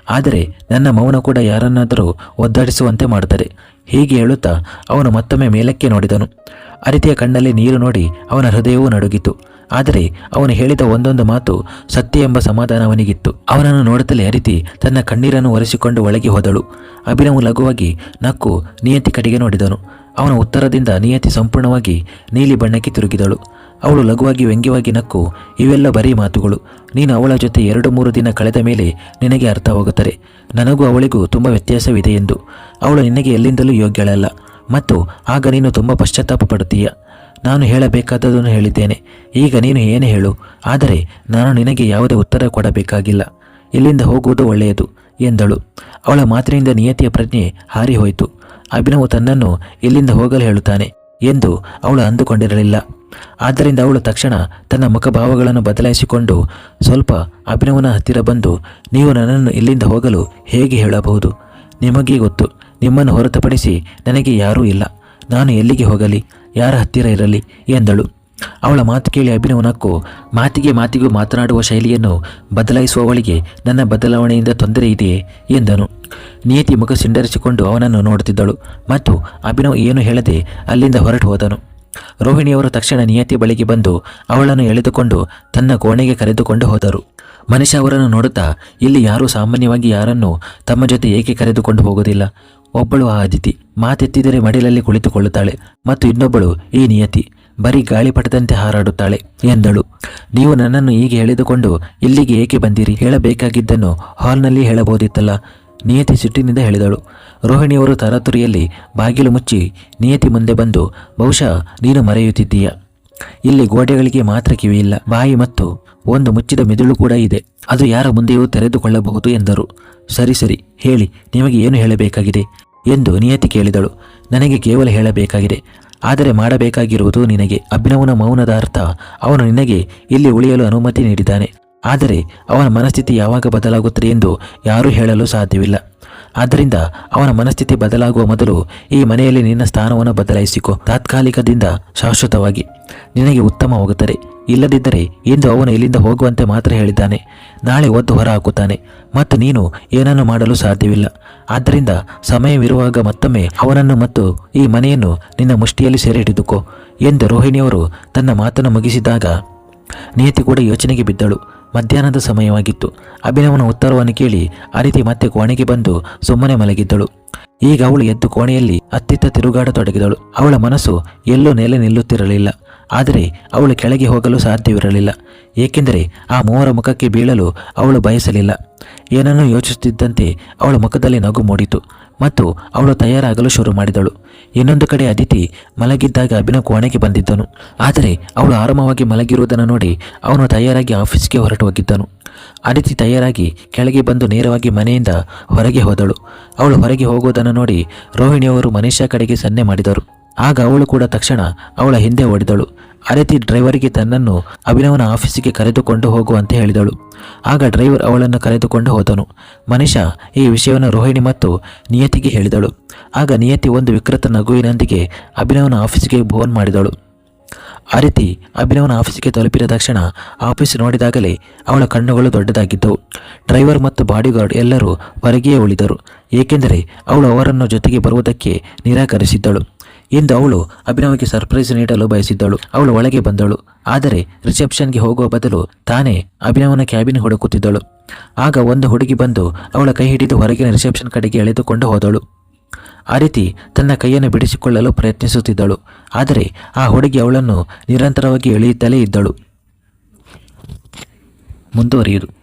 ಆದರೆ ನನ್ನ ಮೌನ ಕೂಡ ಯಾರನ್ನಾದರೂ ಒದ್ದಾಡಿಸುವಂತೆ ಮಾಡುತ್ತದೆ. ಹೀಗೆ ಹೇಳುತ್ತಾ ಅವನು ಮತ್ತೊಮ್ಮೆ ಮೇಲಕ್ಕೆ ನೋಡಿದನು. ಅರಿತಿಯ ಕಣ್ಣಲ್ಲಿ ನೀರು ನೋಡಿ ಅವನ ಹೃದಯವೂ ನಡುಗಿತು. ಆದರೆ ಅವನು ಹೇಳಿದ ಒಂದೊಂದು ಮಾತು ಸತ್ಯ ಎಂಬ ಸಮಾಧಾನ ಅವನಿಗಿತ್ತು ಅವನನ್ನು ನೋಡುತ್ತಲೇ ಅರಿತಿ ತನ್ನ ಕಣ್ಣೀರನ್ನು ಒರೆಸಿಕೊಂಡು ಒಳಗೆ ಹೋದಳು. ಅಭಿನವು ಲಘುವಾಗಿ ನಕ್ಕು ನಿಯತಿ ಕಡೆಗೆ ನೋಡಿದನು. ಅವನ ಉತ್ತರದಿಂದ ನಿಯತಿ ಸಂಪೂರ್ಣವಾಗಿ ನೀಲಿ ಬಣ್ಣಕ್ಕೆ ತಿರುಗಿದಳು. ಅವಳು ಲಘುವಾಗಿ ವ್ಯಂಗ್ಯವಾಗಿ ನಕ್ಕು, ಇವೆಲ್ಲ ಬರೀ ಮಾತುಗಳು. ನೀನು ಅವಳ ಜೊತೆ ಎರಡು ಮೂರು ದಿನ ಕಳೆದ ಮೇಲೆ ನಿನಗೆ ಅರ್ಥವಾಗುತ್ತದೆ. ನನಗೂ ಅವಳಿಗೂ ತುಂಬ ವ್ಯತ್ಯಾಸವಿದೆ ಎಂದು. ಅವಳು ನಿನಗೆ ಎಲ್ಲಿಂದಲೂ ಯೋಗ್ಯಳಲ್ಲ. ಮತ್ತು ಆಗ ನೀನು ತುಂಬ ಪಶ್ಚಾತ್ತಾಪ ಪಡುತ್ತೀಯ. ನಾನು ಹೇಳಬೇಕಾದದನ್ನು ಹೇಳಿದ್ದೇನೆ. ಈಗ ನೀನು ಏನು ಹೇಳು? ಆದರೆ ನಾನು ನಿನಗೆ ಯಾವುದೇ ಉತ್ತರ ಕೊಡಬೇಕಾಗಿಲ್ಲ. ಇಲ್ಲಿಂದ ಹೋಗುವುದು ಒಳ್ಳೆಯದು, ಎಂದಳು. ಅವಳ ಮಾತಿನಿಂದ ನಿಯತಿಯ ಪ್ರಜ್ಞೆ ಹಾರಿಹೋಯಿತು. ಅಭಿನವು ತನ್ನನ್ನು ಇಲ್ಲಿಂದ ಹೋಗಲು ಹೇಳುತ್ತಾನೆ ಎಂದು ಅವಳು ಅಂದುಕೊಂಡಿರಲಿಲ್ಲ. ಆದ್ದರಿಂದ ಅವಳು ತಕ್ಷಣ ತನ್ನ ಮುಖಭಾವಗಳನ್ನು ಬದಲಾಯಿಸಿಕೊಂಡು ಸ್ವಲ್ಪ ಅಭಿನವನ ಹತ್ತಿರ ಬಂದು, ನೀವು ನನ್ನನ್ನು ಇಲ್ಲಿಂದ ಹೋಗಲು ಹೇಗೆ ಹೇಳಬಹುದು? ನಿಮಗೇ ಗೊತ್ತು. ನಿಮ್ಮನ್ನು ಹೊರತುಪಡಿಸಿ ನನಗೆ ಯಾರೂ ಇಲ್ಲ. ನಾನು ಎಲ್ಲಿಗೆ ಹೋಗಲಿ, ಯಾರ ಹತ್ತಿರ ಇರಲಿ ಎಂದಳು. ಅವಳ ಮಾತು ಕೇಳಿ ಅಭಿನವನಕ್ಕೂ ಮಾತಿಗೆ ಮಾತಿಗೂ ಮಾತನಾಡುವ ಶೈಲಿಯನ್ನು ಬದಲಾಯಿಸುವವಳಿಗೆ ನನ್ನ ಬದಲಾವಣೆಯಿಂದ ತೊಂದರೆ ಇದೆಯೇ ಎಂದನು. ನಿಯತಿ ಮುಖ ಸಿಂಡರಿಸಿಕೊಂಡು ಅವನನ್ನು ನೋಡುತ್ತಿದ್ದಳು ಮತ್ತು ಅಭಿನವ್ ಏನು ಹೇಳದೆ ಅಲ್ಲಿಂದ ಹೊರಟು ಹೋದನು. ರೋಹಿಣಿಯವರು ತಕ್ಷಣ ನಿಯತಿ ಬಳಿಗೆ ಬಂದು ಅವಳನ್ನು ಎಳೆದುಕೊಂಡು ತನ್ನ ಕೋಣೆಗೆ ಕರೆದುಕೊಂಡು ಹೋದರು. ಮನುಷ್ಯ ಅವರನ್ನು ನೋಡುತ್ತಾ ಇಲ್ಲಿ ಯಾರೂ ಸಾಮಾನ್ಯವಾಗಿ ಯಾರನ್ನು ತಮ್ಮ ಜೊತೆ ಏಕೆ ಕರೆದುಕೊಂಡು ಹೋಗುವುದಿಲ್ಲ. ಒಬ್ಬಳು ಆ ಅದಿತಿ. ಮಾತೆತ್ತಿದರೆ ಮಡಿಲಲ್ಲಿ ಕುಳಿತುಕೊಳ್ಳುತ್ತಾಳೆ ಮತ್ತು ಇನ್ನೊಬ್ಬಳು ಈ ನಿಯತಿ, ಬರೀ ಗಾಳಿಪಟದಂತೆ ಹಾರಾಡುತ್ತಾಳೆ ಎಂದಳು. ನೀವು ನನ್ನನ್ನು ಹೀಗೆ ಎಳೆದುಕೊಂಡು ಇಲ್ಲಿಗೆ ಏಕೆ ಬಂದಿರಿ? ಹೇಳಬೇಕಾಗಿದ್ದನ್ನು ಹಾಲ್ನಲ್ಲಿ ಹೇಳಬಹುದಿತ್ತಲ್ಲ? ನಿಯತಿ ಸಿಟ್ಟಿನಿಂದ ಹೇಳಿದಳು. ರೋಹಿಣಿಯವರು ತರಾತುರಿಯಲ್ಲಿ ಬಾಗಿಲು ಮುಚ್ಚಿ ನಿಯತಿ ಮುಂದೆ ಬಂದು, ಬಹುಶಃ ನೀನು ಮರೆಯುತ್ತಿದ್ದೀಯ? ಇಲ್ಲಿ ಗೋಡೆಗಳಿಗೆ ಮಾತ್ರ ಕಿವಿಯಿಲ್ಲ ಬಾಯಿ ಮತ್ತು ಒಂದು ಮುಚ್ಚಿದ ಮಿದುಳು ಕೂಡ ಇದೆ. ಅದು ಯಾರ ಮುಂದೆಯೂ ತೆರೆದುಕೊಳ್ಳಬಹುದು ಎಂದರು. ಸರಿ ಸರಿ, ಹೇಳಿ, ನಿಮಗೆ ಏನು ಹೇಳಬೇಕಾಗಿದೆ? ಎಂದು ನಿಯತಿ ಕೇಳಿದಳು. ನನಗೆ ಕೇವಲ ಹೇಳಬೇಕಾಗಿದೆ. ಆದರೆ ಮಾಡಬೇಕಾಗಿರುವುದು ನಿನಗೆ. ಅಭಿನವನ ಮೌನದ ಅರ್ಥ, ಅವನು ನಿನಗೆ ಇಲ್ಲಿ ಉಳಿಯಲು ಅನುಮತಿ ನೀಡಿದ್ದಾನೆ. ಆದರೆ ಅವನ ಮನಸ್ಥಿತಿ ಯಾವಾಗ ಬದಲಾಗುತ್ತದೆ ಎಂದು ಯಾರೂ ಹೇಳಲು ಸಾಧ್ಯವಿಲ್ಲ. ಆದ್ದರಿಂದ ಅವನ ಮನಸ್ಥಿತಿ ಬದಲಾಗುವ ಮೊದಲು ಈ ಮನೆಯಲ್ಲಿ ನಿನ್ನ ಸ್ಥಾನವನ್ನು ಬದಲಾಯಿಸಿಕೊ. ತಾತ್ಕಾಲಿಕದಿಂದ ಶಾಶ್ವತವಾಗಿ ನಿನಗೆ ಉತ್ತಮವಾಗುತ್ತದೆ. ಇಲ್ಲದಿದ್ದರೆ ಇಂದು ಅವನು ಇಲ್ಲಿಂದ ಹೋಗುವಂತೆ ಮಾತ್ರ ಹೇಳಿದ್ದಾನೆ. ನಾಳೆ ಒದ್ದು ಹೊರ ಹಾಕುತ್ತಾನೆ ಮತ್ತು ನೀನು ಏನನ್ನು ಮಾಡಲು ಸಾಧ್ಯವಿಲ್ಲ. ಆದ್ದರಿಂದ ಸಮಯವಿರುವಾಗ ಮತ್ತೊಮ್ಮೆ ಅವನನ್ನು ಮತ್ತು ಈ ಮನೆಯನ್ನು ನಿನ್ನ ಮುಷ್ಟಿಯಲ್ಲಿ ಸೆರೆ ಹಿಡಿದುಕೋ ಎಂದು ರೋಹಿಣಿಯವರು ತನ್ನ ಮಾತನ್ನು ಮುಗಿಸಿದಾಗ ನಿಯತಿ ಕೂಡ ಯೋಚನೆಗೆ ಬಿದ್ದಳು. ಮಧ್ಯಾಹ್ನದ ಸಮಯವಾಗಿತ್ತು. ಅಭಿನವನ ಉತ್ತರವನ್ನು ಕೇಳಿ ಅರಿತಿ ಮತ್ತೆ ಕೋಣೆಗೆ ಬಂದು ಸುಮ್ಮನೆ ಮಲಗಿದ್ದಳು. ಈಗ ಅವಳು ಎದ್ದು ಕೋಣೆಯಲ್ಲಿ ಅತ್ತಿತ್ತ ತಿರುಗಾಡತೊಡಗಿದಳು ಅವಳ ಮನಸ್ಸು ಎಲ್ಲೂ ನೆಲೆ ನಿಲ್ಲುತ್ತಿರಲಿಲ್ಲ. ಆದರೆ ಅವಳು ಕೆಳಗೆ ಹೋಗಲು ಸಾಧ್ಯವಿರಲಿಲ್ಲ. ಏಕೆಂದರೆ ಆ ಮೂವರ ಮುಖಕ್ಕೆ ಬೀಳಲು ಅವಳು ಬಯಸಲಿಲ್ಲ. ಏನನ್ನೂ ಯೋಚಿಸುತ್ತಿದ್ದಂತೆ ಅವಳ ಮುಖದಲ್ಲಿ ನಗು ಮೂಡಿತು. ಮತ್ತು ಅವಳು ತಯಾರಾಗಲು ಶುರು ಮಾಡಿದಳು. ಇನ್ನೊಂದು ಕಡೆ ಅದಿತಿ ಮಲಗಿದ್ದಾಗ ಅಭಿನವ್ ಕೋಣೆಗೆ ಬಂದಿದ್ದನು. ಆದರೆ ಅವಳು ಆರಾಮವಾಗಿ ಮಲಗಿರುವುದನ್ನು ನೋಡಿ ಅವನು ತಯಾರಾಗಿ ಆಫೀಸ್ಗೆ ಹೊರಟು ಹೋಗಿದ್ದನು ಅದಿತಿ ತಯಾರಾಗಿ ಕೆಳಗೆ ಬಂದು ನೇರವಾಗಿ ಮನೆಯಿಂದ ಹೊರಗೆ ಹೋದಳು. ಅವಳು ಹೊರಗೆ ಹೋಗುವುದನ್ನು ನೋಡಿ ರೋಹಿಣಿಯವರು ಮನೀಷಾ ಕಡೆಗೆ ಸನ್ನೆ ಮಾಡಿದರು. ಆಗ ಅವಳು ಕೂಡ ತಕ್ಷಣ ಅವಳ ಹಿಂದೆ ಓಡಿದಳು. ಅದಿತಿ ಡ್ರೈವರಿಗೆ ತನ್ನನ್ನು ಅಭಿನವನ ಆಫೀಸಿಗೆ ಕರೆದುಕೊಂಡು ಹೋಗುವಂತೆ ಹೇಳಿದಳು. ಆಗ ಡ್ರೈವರ್ ಅವಳನ್ನು ಕರೆದುಕೊಂಡು ಹೋದನು. ಮನುಷ್ಯ ಈ ವಿಷಯವನ್ನು ರೋಹಿಣಿ ಮತ್ತು ನಿಯತಿಗೆ ಹೇಳಿದಳು. ಆಗ ನಿಯತಿ ಒಂದು ವಿಕೃತ ನಗುವಿನೊಂದಿಗೆ ಅಭಿನವನ ಆಫೀಸಿಗೆ ಫೋನ್ ಮಾಡಿದಳು. ಅರಿತಿ ಅಭಿನವನ ಆಫೀಸಿಗೆ ತಲುಪಿದ ತಕ್ಷಣ ಆಫೀಸ್ ನೋಡಿದಾಗಲೇ ಅವಳ ಕಣ್ಣುಗಳು ದೊಡ್ಡದಾಗಿದ್ದವು. ಡ್ರೈವರ್ ಮತ್ತು ಬಾಡಿಗಾರ್ಡ್ ಎಲ್ಲರೂ ಹೊರಗೆಯೇ ಉಳಿದರು. ಏಕೆಂದರೆ ಅವಳು ಅವರನ್ನು ಜೊತೆಗೆ ಬರುವುದಕ್ಕೆ ನಿರಾಕರಿಸಿದ್ದಳು. ಇಂದು ಅವಳು ಅಭಿನವ್ಗೆ ಸರ್ಪ್ರೈಸ್ ನೀಡಲು ಬಯಸಿದ್ದಳು. ಅವಳು ಒಳಗೆ ಬಂದಳು. ಆದರೆ ರಿಸೆಪ್ಷನ್ಗೆ ಹೋಗುವ ಬದಲು ತಾನೇ ಅಭಿನವನ ಕ್ಯಾಬಿನ್ ಹುಡುಕುತ್ತಿದ್ದಳು. ಆಗ ಒಂದು ಹುಡುಗಿ ಬಂದು ಅವಳ ಕೈ ಹಿಡಿದು ಹೊರಗಿನ ರಿಸೆಪ್ಷನ್ ಕಡೆಗೆ ಎಳೆದುಕೊಂಡು ಹೋದಳು. ಆ ರೀತಿ ತನ್ನ ಕೈಯನ್ನು ಬಿಡಿಸಿಕೊಳ್ಳಲು ಪ್ರಯತ್ನಿಸುತ್ತಿದ್ದಳು. ಆದರೆ ಆ ಹುಡುಗಿ ಅವಳನ್ನು ನಿರಂತರವಾಗಿ ಎಳೆಯುತ್ತಲೇ ಇದ್ದಳು. ಮುಂದುವರಿಯುವುದು.